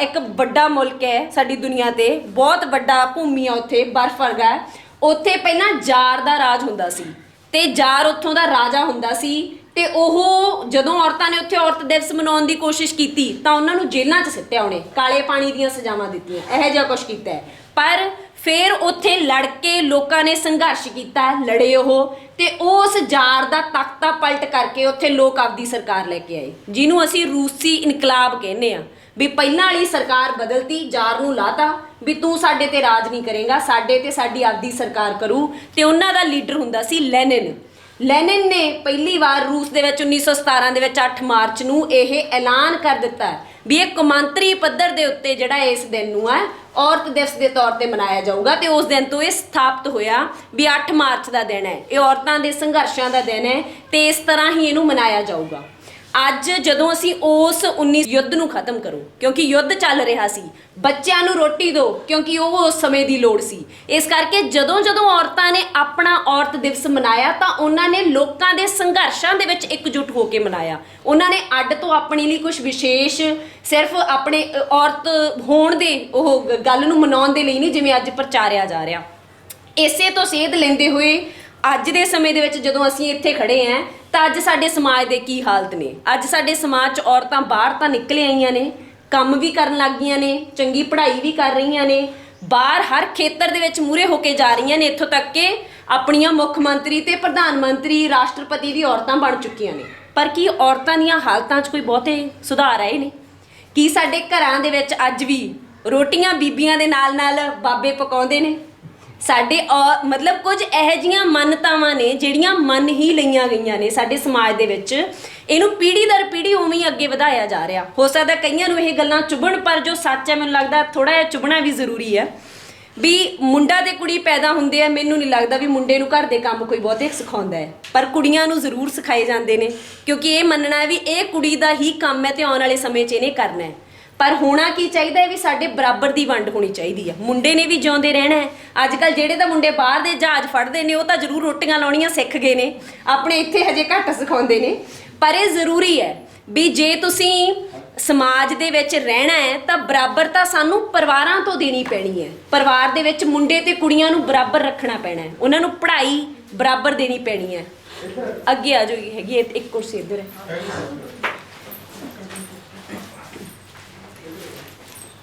ਇੱਕ ਵੱਡਾ ਮੁਲਕ ਹੈ ਸਾਡੀ ਦੁਨੀਆ ਤੇ। ਬਹੁਤ ਵੱਡਾ ਭੂਮੀ ਆ ਉੱਥੇ, ਬਰਫ਼ ਵਰਗਾ ਉੱਥੇ ਪਹਿਲਾਂ ਜਾਰ ਦਾ ਰਾਜ ਹੁੰਦਾ ਸੀ ਤੇ ਜਾਰ ਉੱਥੋਂ ਦਾ ਰਾਜਾ ਹੁੰਦਾ ਸੀ। ਤੇ ਉਹ ਜਦੋਂ ਔਰਤਾਂ ਨੇ ਉੱਥੇ ਔਰਤ ਦਿਵਸ ਮਨਾਉਣ ਦੀ ਕੋਸ਼ਿਸ਼ ਕੀਤੀ, ਤਾਂ ਉਹਨਾਂ ਨੂੰ ਜੇਲ੍ਹਾਂ 'ਚ ਸਿੱਟਿਆ ਉਹਨੇ, ਕਾਲੇ ਪਾਣੀ ਦੀਆਂ ਸਜ਼ਾਵਾਂ ਦਿੱਤੀਆਂ, ਇਹੋ ਜਿਹਾ ਕੁਝ ਕੀਤਾ ਹੈ। ਪਰ ਫਿਰ ਉੱਥੇ ਲੜ ਕੇ ਲੋਕਾਂ ਨੇ ਸੰਘਰਸ਼ ਕੀਤਾ, ਲੜੇ ਉਹ, ਤੇ ਉਸ ਜਾਰ ਦਾ ਤਖਤਾ ਪਲਟ ਕਰਕੇ ਉੱਥੇ ਲੋਕ ਆਪਦੀ ਸਰਕਾਰ ਲੈ ਕੇ ਆਏ, ਜਿਹਨੂੰ ਅਸੀਂ ਰੂਸੀ ਇਨਕਲਾਬ ਕਹਿੰਦੇ ਆ ਵੀ ਪਹਿਲਾਂ ਵਾਲੀ ਸਰਕਾਰ ਬਦਲਤੀ, ਜਾਰ ਨੂੰ ਲਾਤਾ, ਵੀ ਤੂੰ ਸਾਡੇ ਤੇ ਰਾਜ ਨਹੀਂ ਕਰੇਗਾ, ਸਾਡੇ ਤੇ ਸਾਡੀ ਆਪਦੀ ਸਰਕਾਰ ਕਰੂ, ਤੇ ਉਹਨਾਂ ਦਾ ਲੀਡਰ ਹੁੰਦਾ ਸੀ ਲੈਨਿਨ ਲੈਨਿਨ ਨੇ ਪਹਿਲੀ ਵਾਰ ਰੂਸ ਦੇ ਵਿੱਚ 1917 ਦੇ ਵਿੱਚ 8 ਮਾਰਚ ਨੂੰ ਇਹ ਐਲਾਨ ਕਰ ਦਿੱਤਾ ਵੀ ਇਹ ਕੌਮਾਂਤਰੀ ਪੱਧਰ ਦੇ ਉੱਤੇ ਜਿਹੜਾ ਇਸ ਦਿਨ ਨੂੰ ਹੈ, ਔਰਤ ਦਿਵਸ ਦੇ ਤੌਰ ਤੇ ਮਨਾਇਆ ਜਾਊਗਾ ਤੇ ਉਸ ਦਿਨ ਤੋਂ ਇਹ ਸਥਾਪਿਤ ਹੋਇਆ ਵੀ 8 ਮਾਰਚ ਦਾ ਦਿਨ ਹੈ। ਇਹ ਔਰਤਾਂ ਦੇ ਸੰਘਰਸ਼ਾਂ ਦਾ ਦਿਨ ਹੈ ਤੇ ਇਸ ਤਰ੍ਹਾਂ ਹੀ ਇਹਨੂੰ ਮਨਾਇਆ ਜਾਊਗਾ। ਅੱਜ ਜਦੋਂ ਅਸੀਂ ਉਸ 19 ਯੁੱਧ ਨੂੰ ਖਤਮ ਕਰੋ, ਕਿਉਂਕਿ ਯੁੱਧ ਚੱਲ ਰਿਹਾ ਸੀ, ਬੱਚਿਆਂ ਨੂੰ ਰੋਟੀ ਦਿਓ ਕਿਉਂਕਿ ਉਹ ਉਸ ਸਮੇਂ ਦੀ ਲੋੜ ਸੀ। ਇਸ ਕਰਕੇ ਜਦੋਂ ਜਦੋਂ ਔਰਤਾਂ ਨੇ ਆਪਣਾ ਔਰਤ ਦਿਵਸ ਮਨਾਇਆ, ਤਾਂ ਉਹਨਾਂ ਨੇ ਲੋਕਾਂ ਦੇ ਸੰਘਰਸ਼ਾਂ ਦੇ ਵਿੱਚ ਇਕਜੁੱਟ ਹੋ ਕੇ ਮਨਾਇਆ। ਉਹਨਾਂ ਨੇ ਅੱਡ ਤੋਂ ਆਪਣੇ ਲਈ ਕੁਝ ਵਿਸ਼ੇਸ਼, ਸਿਰਫ ਆਪਣੇ ਔਰਤ ਹੋਣ ਦੇ, ਉਹ ਗੱਲ ਨੂੰ ਮਨਾਉਣ ਦੇ ਲਈ ਨਹੀਂ, ਜਿਵੇਂ ਅੱਜ ਪ੍ਰਚਾਰਿਆ ਜਾ ਰਿਹਾ। ਇਸੇ ਤੋਂ ਸੇਧ ਲੈਂਦੇ ਹੋਏ ਅੱਜ ਦੇ ਸਮੇਂ ਦੇ ਵਿੱਚ ਜਦੋਂ ਅਸੀਂ ਇੱਥੇ ਖੜੇ ਆਂ ਤਾਂ ਅੱਜ ਸਾਡੇ ਸਮਾਜ ਦੇ ਕੀ ਹਾਲਤ ਨੇ? ਅੱਜ ਸਾਡੇ ਸਮਾਜ 'ਚ ਔਰਤਾਂ ਬਾਹਰ ਤਾਂ ਨਿਕਲੇ ਆਈਆਂ ਨੇ, ਕੰਮ ਵੀ ਕਰਨ ਲੱਗ ਗਈਆਂ ਨੇ, ਚੰਗੀ ਪੜ੍ਹਾਈ ਵੀ ਕਰ ਰਹੀਆਂ ਨੇ, ਬਾਹਰ ਹਰ ਖੇਤਰ ਦੇ ਵਿੱਚ ਮੂਰੇ ਹੋ ਕੇ ਜਾ ਰਹੀਆਂ ਨੇ, ਇੱਥੋਂ ਤੱਕ ਕਿ ਆਪਣੀਆਂ ਮੁੱਖ ਮੰਤਰੀ ਤੇ ਪ੍ਰਧਾਨ ਮੰਤਰੀ, ਰਾਸ਼ਟਰਪਤੀ ਵੀ ਔਰਤਾਂ ਬਣ ਚੁੱਕੀਆਂ ਨੇ। ਪਰ ਕੀ ਔਰਤਾਂ ਦੀਆਂ ਹਾਲਤਾਂ 'ਚ ਕੋਈ ਬਹੁਤੇ ਸੁਧਾਰ ਆਏ ਨੇ? ਕੀ ਸਾਡੇ ਘਰਾਂ ਦੇ ਵਿੱਚ ਅੱਜ ਵੀ ਰੋਟੀਆਂ ਬੀਬੀਆਂ ਦੇ ਨਾਲ ਨਾਲ ਬਾਬੇ ਪਕਾਉਂਦੇ ਨੇ? ਸਾਡੇ ਔ- ਮਤਲਬ ਕੁਝ ਇਹੋ ਜੀਆਂ ਮੰਨਤਾਵਾਂ ਨੇ, ਜਿਹੜੀਆਂ ਮੰਨ ਹੀ ਲਈਆਂ ਗਈਆਂ ਨੇ ਸਾਡੇ ਸਮਾਜ ਦੇ ਵਿੱਚ। ਇਹਨੂੰ ਪੀੜ੍ਹੀ ਦਰ ਪੀੜ੍ਹੀ ਉਵੇਂ ਹੀ ਅੱਗੇ ਵਧਾਇਆ ਜਾ ਰਿਹਾ। ਹੋ ਸਕਦਾ ਕਈਆਂ ਨੂੰ ਇਹ ਗੱਲਾਂ ਚੁਭਣ, ਪਰ ਜੋ ਸੱਚ ਹੈ, ਮੈਨੂੰ ਲੱਗਦਾ ਥੋੜਾ ਜਿਹਾ ਚੁਭਣਾ ਵੀ ਜ਼ਰੂਰੀ ਹੈ। ਵੀ ਮੁੰਡਾ ਤੇ ਕੁੜੀ ਪੈਦਾ ਹੁੰਦੇ ਆ, ਮੈਨੂੰ ਨਹੀਂ ਲੱਗਦਾ ਵੀ ਮੁੰਡੇ ਨੂੰ ਘਰ ਦੇ ਕੰਮ ਕੋਈ ਬਹੁਤੇ ਸਿਖਾਉਂਦਾ ਹੈ। ਪਰ ਕੁੜੀਆਂ ਨੂੰ ਜ਼ਰੂਰ ਸਿਖਾਏ ਜਾਂਦੇ ਨੇ, ਕਿਉਂਕਿ ਇਹ ਮੰਨਣਾ ਹੈ ਵੀ ਇਹ ਕੁੜੀ ਦਾ ਹੀ ਕੰਮ ਹੈ ਤੇ ਆਉਣ ਵਾਲੇ ਸਮੇਂ 'ਚ ਇਹਨੇ ਕਰਨਾ ਹੈ। ਪਰ ਹੋਣਾ ਕੀ ਚਾਹੀਦਾ ਹੈ ਵੀ ਸਾਡੇ ਬਰਾਬਰ ਦੀ ਵੰਡ ਹੋਣੀ ਚਾਹੀਦੀ ਹੈ। ਮੁੰਡੇ ਨੇ ਵੀ ਜਿਉਂਦੇ ਰਹਿਣਾ ਹੈ। ਅੱਜ ਕੱਲ ਜਿਹੜੇ ਤਾਂ ਮੁੰਡੇ ਬਾਹਰ ਦੇ ਜਹਾਜ਼ ਫੜਦੇ ਨੇ, ਉਹ ਤਾਂ ਜ਼ਰੂਰ ਰੋਟੀਆਂ ਲਾਉਣੀਆਂ ਸਿੱਖ ਗਏ ਨੇ। ਆਪਣੇ ਇੱਥੇ ਹਜੇ ਘੱਟ ਸਿਖਾਉਂਦੇ ਨੇ। ਪਰ ਇਹ ਜ਼ਰੂਰੀ ਹੈ ਵੀ ਜੇ ਤੁਸੀਂ ਸਮਾਜ ਦੇ ਵਿੱਚ ਰਹਿਣਾ ਹੈ, ਤਾਂ ਬਰਾਬਰਤਾ ਸਾਨੂੰ ਪਰਿਵਾਰਾਂ ਤੋਂ ਦੇਣੀ ਪੈਣੀ ਹੈ। ਪਰਿਵਾਰ ਦੇ ਵਿੱਚ ਮੁੰਡੇ ਤੇ ਕੁੜੀਆਂ ਨੂੰ ਬਰਾਬਰ ਰੱਖਣਾ ਪੈਣਾ ਹੈ। ਉਹਨਾਂ ਨੂੰ ਪੜ੍ਹਾਈ ਬਰਾਬਰ ਦੇਣੀ ਪੈਣੀ ਹੈ। ਅੱਗੇ ਆ ਜਾਓ ਹੈਗੀ ਹੈ ਇੱਕ ਕੁਰਸੀ ਇੱਧਰ। ਹੈ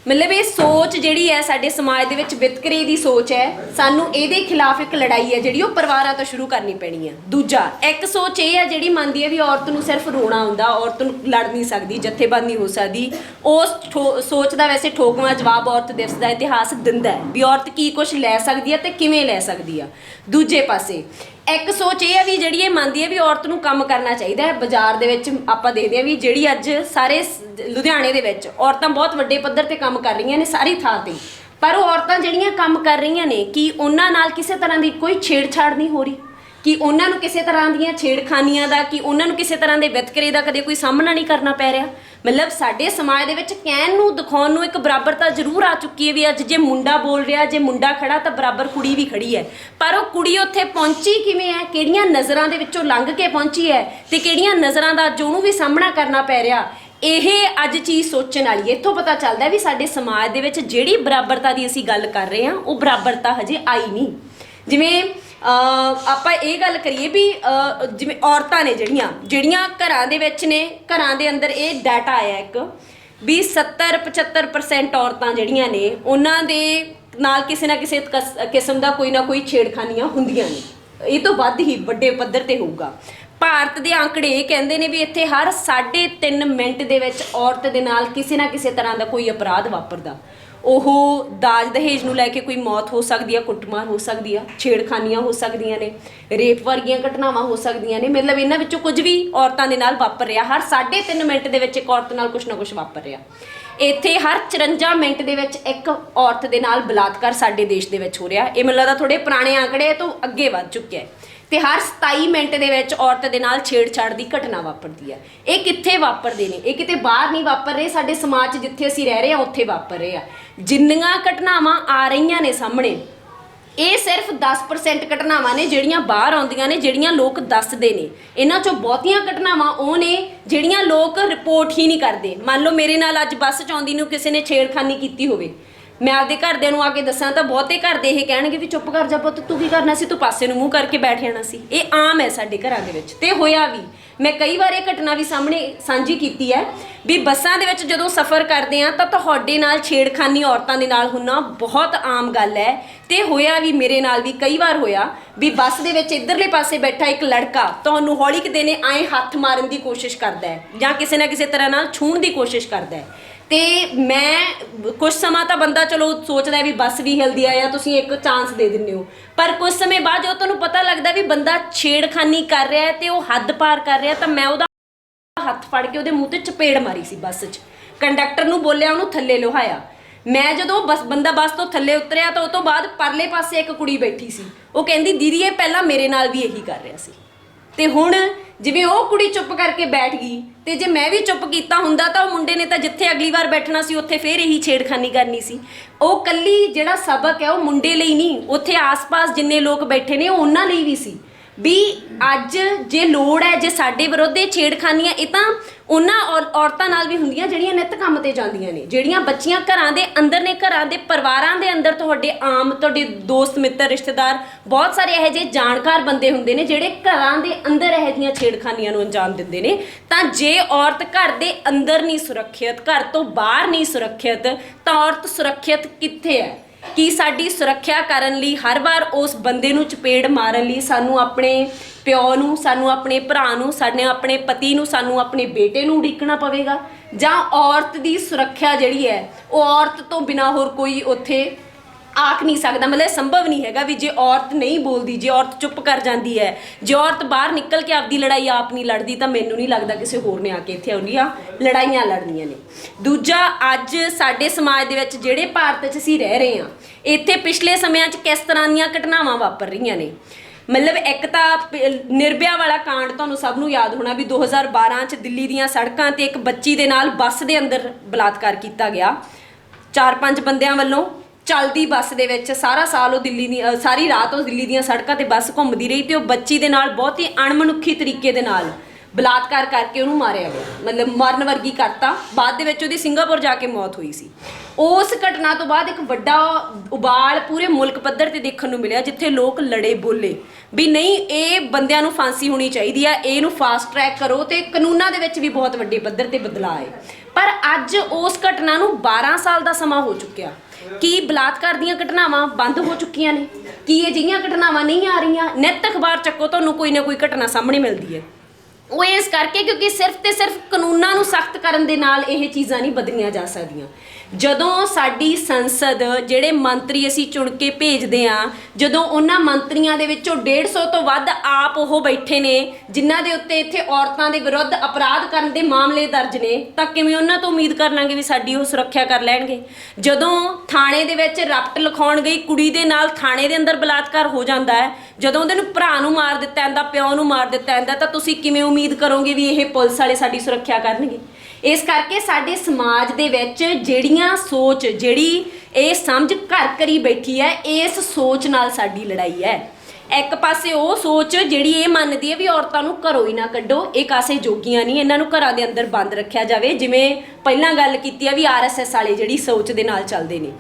ਮਤਲਬ ਇਹ ਸੋਚ ਜਿਹੜੀ ਹੈ ਸਾਡੇ ਸਮਾਜ ਦੇ ਵਿੱਚ ਵਿਤਕਰੇ ਦੀ ਸੋਚ ਹੈ, ਸਾਨੂੰ ਇਹਦੇ ਖਿਲਾਫ ਇੱਕ ਲੜਾਈ ਹੈ ਜਿਹੜੀ ਉਹ ਪਰਿਵਾਰਾਂ ਤੋਂ ਸ਼ੁਰੂ ਕਰਨੀ ਪੈਣੀ ਹੈ। ਦੂਜਾ, ਇੱਕ ਸੋਚ ਇਹ ਹੈ ਜਿਹੜੀ ਮੰਨਦੀ ਹੈ ਵੀ ਔਰਤ ਨੂੰ ਸਿਰਫ ਰੋਣਾ ਆਉਂਦਾ, ਔਰਤ ਨੂੰ ਲੜ ਨਹੀਂ ਸਕਦੀ, ਜਥੇਬੰਦ ਨਹੀਂ ਹੋ ਸਕਦੀ। ਉਸ ਠੋ- ਸੋਚ ਦਾ ਵੈਸੇ ਠੋਕਵਾਂ ਜਵਾਬ ਔਰਤ ਦਿਵਸ ਦਾ ਇਤਿਹਾਸ ਦਿੰਦਾ ਹੈ ਵੀ ਔਰਤ ਕੀ ਕੁਝ ਲੈ ਸਕਦੀ ਹੈ ਤੇ ਕਿਵੇਂ ਲੈ ਸਕਦੀ ਆ। ਦੂਜੇ ਪਾਸੇ ਇੱਕ ਸੋਚ ਇਹ ਹੈ ਵੀ ਜਿਹੜੀ ਇਹ ਮੰਨਦੀ ਹੈ ਵੀ ਔਰਤ ਨੂੰ ਕੰਮ ਕਰਨਾ ਚਾਹੀਦਾ ਹੈ। ਬਾਜ਼ਾਰ ਦੇ ਵਿੱਚ ਆਪਾਂ ਦੇਖਦੇ ਹਾਂ ਵੀ ਜਿਹੜੀ ਅੱਜ ਸਾਰੇ ਸ- ਲੁਧਿਆਣੇ ਦੇ ਵਿੱਚ ਔਰਤਾਂ ਬਹੁਤ ਵੱਡੇ ਪੱਧਰ ਤੇ ਕੰਮ ਕਰ ਰਹੀਆਂ ਨੇ ਸਾਰੀ ਥਾਂ ਤੇ। ਪਰ ਉਹ ਔਰਤਾਂ ਜਿਹੜੀਆਂ ਕੰਮ ਕਰ ਰਹੀਆਂ ਨੇ, ਕਿ ਉਹਨਾਂ ਨਾਲ ਕਿਸੇ ਤਰ੍ਹਾਂ ਦੀ ਕੋਈ ਛੇੜਛਾੜ ਨਹੀਂ ਹੋ ਰਹੀ? ਕਿ ਉਹਨਾਂ ਨੂੰ ਕਿਸੇ ਤਰ੍ਹਾਂ ਦੀਆਂ ਛੇੜਖਾਨੀਆਂ ਦਾ, ਕਿ ਉਹਨਾਂ ਨੂੰ ਕਿਸੇ ਤਰ੍ਹਾਂ ਦੇ ਵਿਤਕਰੇ ਦਾ ਕਦੇ ਕੋਈ ਸਾਹਮਣਾ ਨਹੀਂ ਕਰਨਾ ਪੈ ਰਿਹਾ। ਮਤਲਬ ਸਾਡੇ ਸਮਾਜ ਦੇ ਵਿੱਚ ਕਹਿਣ ਨੂੰ, ਦਿਖਾਉਣ ਨੂੰ ਇੱਕ ਬਰਾਬਰਤਾ ਜ਼ਰੂਰ ਆ ਚੁੱਕੀ ਹੈ ਵੀ ਅੱਜ ਜੇ ਮੁੰਡਾ ਬੋਲ ਰਿਹਾ, ਜੇ ਮੁੰਡਾ ਖੜਾ ਤਾਂ ਬਰਾਬਰ ਕੁੜੀ ਵੀ ਖੜੀ ਹੈ। ਪਰ ਉਹ ਕੁੜੀ ਉੱਥੇ ਪਹੁੰਚੀ ਕਿਵੇਂ ਹੈ? ਕਿਹੜੀਆਂ ਨਜ਼ਰਾਂ ਦੇ ਵਿੱਚੋਂ ਲੰਘ ਕੇ ਪਹੁੰਚੀ ਹੈ? ਤੇ ਕਿਹੜੀਆਂ ਨਜ਼ਰਾਂ ਦਾ ਅੱਜ ਉਹਨੂੰ ਵੀ ਸਾਹਮਣਾ ਕਰਨਾ ਪੈ ਰਿਹਾ? ਇਹ ਅੱਜ ਚੀਜ਼ ਸੋਚਣ ਵਾਲੀ ਹੈ। ਇੱਥੋਂ ਪਤਾ ਚੱਲਦਾ ਵੀ ਸਾਡੇ ਸਮਾਜ ਦੇ ਵਿੱਚ ਜਿਹੜੀ ਬਰਾਬਰਤਾ ਦੀ ਅਸੀਂ ਗੱਲ ਕਰ ਰਹੇ ਹਾਂ, ਉਹ ਬਰਾਬਰਤਾ ਹਜੇ ਆਈ ਨਹੀਂ। ਜਿਵੇਂ ਆਪਾਂ ਇਹ ਗੱਲ ਕਰੀਏ ਵੀ ਜਿਵੇਂ ਔਰਤਾਂ ਨੇ ਜਿਹੜੀਆਂ ਜਿਹੜੀਆਂ ਘਰਾਂ ਦੇ ਵਿੱਚ ਨੇ, ਘਰਾਂ ਦੇ ਅੰਦਰ ਇਹ ਡਾਟਾ ਆਇਆ ਇੱਕ, ਵੀ 70 75% ਔਰਤਾਂ ਜਿਹੜੀਆਂ ਨੇ, ਉਹਨਾਂ ਦੇ ਨਾਲ ਕਿਸੇ ਨਾ ਕਿਸੇ ਕਸ- ਕਿਸਮ ਦਾ ਕੋਈ ਨਾ ਕੋਈ ਛੇੜਖਾਨੀਆਂ ਹੁੰਦੀਆਂ ਨੇ। ਇਹ ਤੋਂ ਵੱਧ ਹੀ ਵੱਡੇ ਪੱਧਰ ਤੇ ਹੋਊਗਾ। ਭਾਰਤ ਦੇ ਆંકੜੇ ਇਹ ਕਹਿੰਦੇ ਨੇ ਵੀ ਇੱਥੇ ਹਰ 3.5 ਮਿੰਟ ਦੇ ਵਿੱਚ ਔਰਤ ਦੇ ਨਾਲ ਕਿਸੇ ਨਾ ਕਿਸੇ ਤਰ੍ਹਾਂ ਦਾ ਕੋਈ ਅਪਰਾਧ ਵਾਪਰਦਾ। ਉਹ ਦਾਜ ਦਹੇਜ ਨੂੰ ਲੈ ਕੇ ਕੋਈ ਮੌਤ ਹੋ ਸਕਦੀ ਆ, ਕੁੱਟਮਾਰ ਹੋ ਸਕਦੀ ਆ, ਛੇੜਖਾਨੀਆਂ ਹੋ ਸਕਦੀਆਂ ਨੇ, ਰੇਪ ਵਰਗੀਆਂ ਘਟਨਾਵਾਂ ਹੋ ਸਕਦੀਆਂ ਨੇ, ਮਤਲਬ ਇਹਨਾਂ ਵਿੱਚੋਂ ਕੁਝ ਵੀ ਔਰਤਾਂ ਦੇ ਨਾਲ ਵਾਪਰ ਰਿਹਾ, ਹਰ 3.5 ਮਿੰਟ ਦੇ ਵਿੱਚ ਇੱਕ ਔਰਤ ਨਾਲ ਕੁਝ ਨਾ ਕੁਝ ਵਾਪਰ ਰਿਹਾ। ਇੱਥੇ ਹਰ 54 ਮਿੰਟ ਦੇ ਵਿੱਚ ਇੱਕ ਔਰਤ ਦੇ ਨਾਲ ਬਲਾਤਕਾਰ ਸਾਡੇ ਦੇਸ਼ ਦੇ ਵਿੱਚ ਹੋ ਰਿਹਾ ਇਹ ਮੈਨੂੰ ਲੱਗਦਾ ਥੋੜੇ ਪੁਰਾਣੇ ਆંકੜੇ ਤੋਂ ਅੱਗੇ ਵੱਧ ਚੁੱਕਿਆ ਹੈ। ਤੇ ਹਰ 27 ਮਿੰਟ ਦੇ ਵਿੱਚ ਔਰਤ ਦੇ ਨਾਲ ਛੇੜਛਾੜ ਦੀ ਘਟਨਾ ਵਾਪਰਦੀ ਹੈ। ਇਹ ਕਿੱਥੇ ਵਾਪਰਦੇ ਨੇ? ਇਹ ਕਿਤੇ ਬਾਹਰ ਨਹੀਂ ਵਾਪਰ ਰਹੇ। ਸਾਡੇ ਸਮਾਜ 'ਚ ਜਿੱਥੇ ਅਸੀਂ ਰਹਿ ਰਹੇ ਹਾਂ, ਉੱਥੇ ਵਾਪਰ ਰਹੇ ਆ ਜਿੰਨੀਆਂ ਘਟਨਾਵਾਂ ਆ ਰਹੀਆਂ ਨੇ ਸਾਹਮਣੇ ਇਹ ਸਿਰਫ 10% ਘਟਨਾਵਾਂ ਨੇ ਜਿਹੜੀਆਂ ਬਾਹਰ ਆਉਂਦੀਆਂ ਨੇ, ਜਿਹੜੀਆਂ ਲੋਕ ਦੱਸਦੇ ਨੇ। ਇਹਨਾਂ ਚੋਂ ਬਹੁਤੀਆਂ ਘਟਨਾਵਾਂ ਉਹ ਨੇ ਜਿਹੜੀਆਂ ਲੋਕ ਰਿਪੋਰਟ ਹੀ ਨਹੀਂ ਕਰਦੇ। ਮੰਨ ਲਓ ਮੇਰੇ ਨਾਲ ਅੱਜ ਬੱਸ 'ਚ ਆਉਂਦੀ ਨੂੰ ਕਿਸੇ ਨੇ ਛੇੜਖਾਨੀ ਕੀਤੀ ਹੋਵੇ। ਮੈਂ ਆਪਦੇ ਘਰਦਿਆਂ ਨੂੰ ਆ ਕੇ ਦੱਸਾਂ ਤਾਂ ਬਹੁਤੇ ਘਰ ਦੇ ਇਹ ਕਹਿਣਗੇ ਵੀ ਚੁੱਪ ਕਰ ਜਾ ਪੁੱਤ, ਤੂੰ ਕੀ ਕਰਨਾ ਸੀ? ਤੂੰ ਪਾਸੇ ਨੂੰ ਮੂੰਹ ਕਰਕੇ ਬੈਠ ਜਾਣਾ ਸੀ। ਇਹ ਆਮ ਹੈ ਸਾਡੇ ਘਰਾਂ ਦੇ ਵਿੱਚ। ਤੇ ਹੋਇਆ ਵੀ, ਮੈਂ ਕਈ ਵਾਰ ਇਹ ਘਟਨਾ ਵੀ ਸਾਹਮਣੇ ਸਾਂਝੀ ਕੀਤੀ ਹੈ ਵੀ ਬੱਸਾਂ ਦੇ ਵਿੱਚ ਜਦੋਂ ਸਫ਼ਰ ਕਰਦੇ ਆ ਤਾਂ ਤੁਹਾਡੇ ਨਾਲ ਛੇੜਖਾਨੀ ਔਰਤਾਂ ਦੇ ਨਾਲ ਹੋਣਾ ਬਹੁਤ ਆਮ ਗੱਲ ਹੈ। ਤੇ ਹੋਇਆ ਵੀ ਮੇਰੇ ਨਾਲ ਵੀ ਕਈ ਵਾਰ ਹੋਇਆ ਵੀ ਬੱਸ ਦੇ ਵਿੱਚ ਇਧਰਲੇ ਪਾਸੇ ਬੈਠਾ ਇੱਕ ਲੜਕਾ ਤੁਹਾਨੂੰ ਹੌਲੀ ਕਿਤੇ ਨੇ ਆਏ ਹੱਥ ਮਾਰਨ ਦੀ ਕੋਸ਼ਿਸ਼ ਕਰਦਾ ਹੈ ਜਾਂ ਕਿਸੇ ਨਾ ਕਿਸੇ ਤਰ੍ਹਾਂ ਨਾਲ ਛੂਹਣ ਦੀ ਕੋਸ਼ਿਸ਼ ਕਰਦਾ ਹੈ। ਤੇ ਮੈਂ ਕੁਝ ਸਮਾਂ ਤਾਂ ਬੰਦਾ ਚਲੋ ਸੋਚਦਾ ਵੀ ਬੱਸ ਵੀ ਹਿਲਦੀ ਆ ਜਾਂ ਤੁਸੀਂ ਇੱਕ ਚਾਂਸ ਦੇ ਦਿੰਦੇ ਹੋ। ਪਰ ਕੁਝ ਸਮੇਂ ਬਾਅਦ ਜਦੋਂ ਤੁਹਾਨੂੰ ਪਤਾ ਲੱਗਦਾ ਵੀ ਬੰਦਾ ਛੇੜਖਾਨੀ ਕਰ ਰਿਹਾ ਹੈ ਤੇ ਉਹ ਹੱਦ ਪਾਰ ਕਰ ਰਿਹਾ, ਤਾਂ ਮੈਂ ਉਹਦਾ ਹੱਥ ਫੜ ਕੇ ਉਹਦੇ ਮੂੰਹ ਤੇ ਚਪੇੜ ਮਾਰੀ ਸੀ ਬੱਸ 'ਚ। ਕੰਡਕਟਰ ਨੂੰ ਬੋਲਿਆ, ਉਹਨੂੰ ਥੱਲੇ ਲੋਹਾਇਆ। ਮੈਂ ਜਦੋਂ ਬਸ, ਬੰਦਾ ਬੱਸ ਤੋਂ ਥੱਲੇ ਉਤਰਿਆ, ਤਾਂ ਉਹ ਤੋਂ ਬਾਅਦ ਪਰਲੇ ਪਾਸੇ ਇੱਕ ਕੁੜੀ ਬੈਠੀ ਸੀ। ਉਹ ਕਹਿੰਦੀ, ਦੀਦੀ, ਇਹ ਪਹਿਲਾਂ ਮੇਰੇ ਨਾਲ ਵੀ ਇਹੀ ਕਰ ਰਿਹਾ ਸੀ। ਤੇ ਹੁਣ ਜਿਵੇਂ ਉਹ ਕੁੜੀ ਚੁੱਪ ਕਰਕੇ ਬੈਠ ਗਈ ਤੇ ਜੇ ਮੈਂ ਵੀ ਚੁੱਪ ਕੀਤਾ ਹੁੰਦਾ ਤਾਂ ਉਹ ਮੁੰਡੇ ਨੇ ਤਾਂ ਜਿੱਥੇ ਅਗਲੀ ਵਾਰ ਬੈਠਣਾ ਸੀ ਉੱਥੇ ਫੇਰ ਇਹੀ ਛੇੜਖਾਨੀ ਕਰਨੀ ਸੀ। ਉਹ ਕੱਲੀ ਜਿਹੜਾ ਸਬਕ ਹੈ ਉਹ ਮੁੰਡੇ ਲਈ ਨਹੀਂ, ਉੱਥੇ ਆਸ-ਪਾਸ ਜਿੰਨੇ ਲੋਕ ਬੈਠੇ ਨੇ ਉਹ ਉਹਨਾਂ ਲਈ ਵੀ ਸੀ। ਵੀ ਅੱਜ ਜੇ ਲੋੜ ਹੈ, ਜੇ ਸਾਡੇ ਵਿਰੁੱਧ ਇਹ ਛੇੜਖਾਨੀਆਂ, ਇਹ ਤਾਂ ਉਹਨਾਂ ਔਰ- ਔਰਤਾਂ ਨਾਲ ਵੀ ਹੁੰਦੀਆਂ ਜਿਹੜੀਆਂ ਨਿੱਤ ਕੰਮ ਤੇ ਜਾਂਦੀਆਂ ਨੇ, ਜਿਹੜੀਆਂ ਬੱਚੀਆਂ ਘਰਾਂ ਦੇ ਅੰਦਰ ਨੇ, ਘਰਾਂ ਦੇ ਪਰਿਵਾਰਾਂ ਦੇ ਅੰਦਰ ਤੁਹਾਡੇ ਆਮ, ਤੁਹਾਡੇ ਦੋਸਤ, ਮਿੱਤਰ, ਰਿਸ਼ਤੇਦਾਰ, ਬਹੁਤ ਸਾਰੇ ਇਹੋ ਜਿਹੇ ਜਾਣਕਾਰ ਬੰਦੇ ਹੁੰਦੇ ਨੇ, ਜਿਹੜੇ ਘਰਾਂ ਦੇ ਅੰਦਰ ਇਹੋ ਜਿਹੀਆਂ ਛੇੜਖਾਨੀਆਂ ਨੂੰ ਅੰਜਾਮ ਦਿੰਦੇ ਨੇ। ਤਾਂ ਜੇ ਔਰਤ ਘਰ ਦੇ ਅੰਦਰ ਨਹੀਂ ਸੁਰੱਖਿਅਤ, ਘਰ ਤੋਂ ਬਾਹਰ ਨਹੀਂ ਸੁਰੱਖਿਅਤ, ਤਾਂ ਔਰਤ ਸੁਰੱਖਿਅਤ ਕਿੱਥੇ ਹੈ? ਕਿ ਸਾਡੀ ਸੁਰੱਖਿਆ ਕਰਨ ਲਈ ਹਰ ਵਾਰ ਉਸ ਬੰਦੇ ਨੂੰ ਚਪੇੜ ਮਾਰਨ ਲਈ ਸਾਨੂੰ ਆਪਣੇ ਪਿਓ ਨੂੰ, ਸਾਨੂੰ ਆਪਣੇ ਭਰਾ ਨੂੰ, ਸਾਡੇ ਆਪਣੇ ਪਤੀ ਨੂੰ, ਸਾਨੂੰ ਆਪਣੇ ਬੇਟੇ ਨੂੰ ਉਡੀਕਣਾ ਪਵੇਗਾ। ਜਾਂ ਔਰਤ ਦੀ ਸੁਰੱਖਿਆ ਜਿਹੜੀ ਹੈ, ਉਹ ਔਰਤ ਤੋਂ ਬਿਨਾ ਹੋਰ ਕੋਈ ਉੱਥੇ ਆਖ ਨਹੀਂ ਸਕਦਾ। ਮਤਲਬ ਇਹ ਸੰਭਵ ਨਹੀਂ ਹੈਗਾ ਵੀ ਜੇ ਔਰਤ ਨਹੀਂ ਬੋਲਦੀ, ਜੇ ਔਰਤ ਚੁੱਪ ਕਰ ਜਾਂਦੀ ਹੈ, ਜੇ ਔਰਤ ਬਾਹਰ ਨਿਕਲ ਕੇ ਆਪਦੀ ਲੜਾਈ ਆਪ ਨਹੀਂ ਲੜਦੀ, ਤਾਂ ਮੈਨੂੰ ਨਹੀਂ ਲੱਗਦਾ ਕਿਸੇ ਹੋਰ ਨੇ ਆ ਕੇ ਇੱਥੇ ਆਉਂਦੀਆਂ ਲੜਾਈਆਂ ਲੜਨੀਆਂ ਨੇ। ਦੂਜਾ, ਅੱਜ ਸਾਡੇ ਸਮਾਜ ਦੇ ਵਿੱਚ ਜਿਹੜੇ ਭਾਰਤ 'ਚ ਅਸੀਂ ਰਹਿ ਰਹੇ ਹਾਂ, ਇੱਥੇ ਪਿਛਲੇ ਸਮਿਆਂ 'ਚ ਕਿਸ ਤਰ੍ਹਾਂ ਦੀਆਂ ਘਟਨਾਵਾਂ ਵਾਪਰ ਰਹੀਆਂ ਨੇ? ਮਤਲਬ ਇੱਕ ਤਾਂ ਪ- ਵਾਲਾ ਕਾਂਡ ਤੁਹਾਨੂੰ ਸਭ ਨੂੰ ਯਾਦ ਹੋਣਾ ਵੀ 2012 ਚ ਦਿੱਲੀ ਦੀਆਂ ਸੜਕਾਂ ਤੇ ਇੱਕ ਬੱਚੀ ਦੇ ਨਾਲ ਬੱਸ ਦੇ ਅੰਦਰ ਬਲਾਤਕਾਰ ਕੀਤਾ ਗਿਆ। ਚਾਰ ਪੰਜ ਬੰਦਿਆਂ ਵੱਲੋਂ ਚਲਦੀ ਬੱਸ ਦੇ ਵਿੱਚ ਸਾਰਾ ਸਾਲ ਉਹ ਦਿੱਲੀ ਦੀ ਅ, ਸਾਰੀ ਰਾਤ ਉਹ ਦਿੱਲੀ ਦੀਆਂ ਸੜਕਾਂ ਤੇ ਬੱਸ ਘੁੰਮਦੀ ਰਹੀ ਤੇ ਉਹ ਬੱਚੀ ਦੇ ਨਾਲ ਬਹੁਤ ਹੀ ਅਣਮਨੁੱਖੀ ਤਰੀਕੇ ਦੇ ਨਾਲ ਬਲਾਤਕਾਰ ਕਰਕੇ ਉਹਨੂੰ ਮਾਰਿਆ ਗਿਆ। ਮਤਲਬ ਮਰਨ ਵਰਗੀ ਕਰਤਾ। ਬਾਅਦ ਦੇ ਵਿੱਚ ਉਹਦੀ ਸਿੰਗਾਪੁਰ ਜਾ ਕੇ ਮੌਤ ਹੋਈ ਸੀ। ਉਸ ਘਟਨਾ ਤੋਂ ਬਾਅਦ ਇੱਕ ਵੱਡਾ ਉਬਾਲ ਪੂਰੇ ਮੁਲਕ ਪੱਧਰ ਤੇ ਦੇਖਣ ਨੂੰ ਮਿਲਿਆ ਜਿੱਥੇ ਲੋਕ ਲੜੇ ਬੋਲੇ। ਵੀ ਨਹੀਂ ਇਹ ਬੰਦਿਆਂ ਨੂੰ ਫਾਂਸੀ ਹੋਣੀ ਚਾਹੀਦੀ ਆ ਇਹਨੂੰ ਫਾਸਟ ਟਰੈਕ ਕਰੋ ਤੇ ਕਾਨੂੰਨਾਂ ਦੇ ਵਿੱਚ ਵੀ ਬਹੁਤ ਵੱਡੇ ਪੱਧਰ ਤੇ ਬਦਲਾਅ ਆਏ। ਪਰ ਅੱਜ ਉਸ ਘਟਨਾ ਨੂੰ 12 ਸਾਲ ਦਾ ਸਮਾਂ ਹੋ ਚੁੱਕਿਆ। ਕੀ ਬਲਾਤਕਾਰ ਦੀਆਂ ਘਟਨਾਵਾਂ ਬੰਦ ਹੋ ਚੁੱਕੀਆਂ ਨੇ? ਕੀ ਅਜਿਹੀਆਂ ਘਟਨਾਵਾਂ ਨਹੀਂ ਆ ਰਹੀਆਂ? ਨਿੱਤ ਅਖਬਾਰ ਚੱਕੋ, ਤੁਹਾਨੂੰ ਕੋਈ ਨਾ ਕੋਈ ਘਟਨਾ ਸਾਹਮਣੇ ਮਿਲਦੀ ਹੈ। ਉਹ ਇਸ ਕਰਕੇ ਕਿਉਂਕਿ ਸਿਰਫ ਤੇ ਸਿਰਫ ਕਾਨੂੰਨਾਂ ਨੂੰ ਸਖਤ ਕਰਨ ਦੇ ਨਾਲ ਇਹ ਚੀਜ਼ਾਂ ਨਹੀਂ ਬਦਲੀਆਂ ਜਾ ਸਕਦੀਆਂ। ਜਦੋਂ ਸਾਡੀ ਸੰਸਦ ਜਿਹੜੇ ਮੰਤਰੀ ਅਸੀਂ ਚੁਣ ਕੇ ਭੇਜਦੇ ਆ ਜਦੋਂ ਉਹਨਾਂ ਮੰਤਰੀਆਂ ਦੇ ਵਿੱਚੋਂ 150 ਤੋਂ ਵੱਧ ਆਪ ਉਹ ਬੈਠੇ ਨੇ, ਜਿਨ੍ਹਾਂ ਦੇ ਉੱਤੇ ਇੱਥੇ ਔਰਤਾਂ ਦੇ ਵਿਰੁੱਧ ਅਪਰਾਧ ਕਰਨ ਦੇ ਮਾਮਲੇ ਦਰਜ ਨੇ, ਤਾਂ ਕਿਵੇਂ ਉਹਨਾਂ ਤੋਂ ਉਮੀਦ ਕਰ ਲਾਂਗੇ ਵੀ ਸਾਡੀ ਉਹ ਸੁਰੱਖਿਆ ਕਰ ਲੈਣਗੇ? ਜਦੋਂ ਥਾਣੇ ਦੇ ਵਿੱਚ ਰਪਟ ਲਿਖਾਉਣ ਗਈ, ਕੁੜੀ ਦੇ ਨਾਲ ਥਾਣੇ ਦੇ ਅੰਦਰ ਬਲਾਤਕਾਰ ਹੋ ਜਾਂਦਾ ਹੈ, ਜਦੋਂ ਉਹਦੇ ਨੂੰ ਭਰਾ ਨੂੰ ਮਾਰ ਦਿੱਤਾ ਜਾਂਦਾ, ਪਿਓ ਨੂੰ ਮਾਰ ਦਿੱਤਾ ਜਾਂਦਾ, ਤਾਂ ਤੁਸੀਂ ਕਿਵੇਂ ਉਮੀਦ ਕਰੋਗੇ ਵੀ ਇਹ ਪੁਲਿਸ ਵਾਲੇ ਸਾਡੀ ਸੁਰੱਖਿਆ ਕਰਨਗੇ? ਇਸ ਕਰਕੇ ਸਾਡੇ ਸਮਾਜ ਦੇ ਵਿੱਚ ਜਿਹੜੀਆਂ ਸੋਚ, ਜਿਹੜੀ ਇਹ ਸਮਝ ਘਰ ਕਰੀ ਬੈਠੀ ਹੈ, ਇਸ ਸੋਚ ਨਾਲ ਸਾਡੀ ਲੜਾਈ ਹੈ। ਇੱਕ ਪਾਸੇ ਉਹ ਸੋਚ ਜਿਹੜੀ ਇਹ ਮੰਨਦੀ ਹੈ ਵੀ ਔਰਤਾਂ ਨੂੰ ਘਰੋਂ ਹੀ ਨਾ ਕੱਢੋ, ਇਹ ਕਾਸੇ ਜੋਗੀਆਂ ਨਹੀਂ, ਇਹਨਾਂ ਨੂੰ ਘਰਾਂ ਦੇ ਅੰਦਰ ਬੰਦ ਰੱਖਿਆ ਜਾਵੇ, ਜਿਵੇਂ ਪਹਿਲਾਂ ਗੱਲ ਕੀਤੀ ਆ ਵੀ ਆਰਐਸਐਸ ਵਾਲੇ ਜਿਹੜੀ ਸੋਚ ਦੇ ਨਾਲ ਚੱਲਦੇ ਨੇ।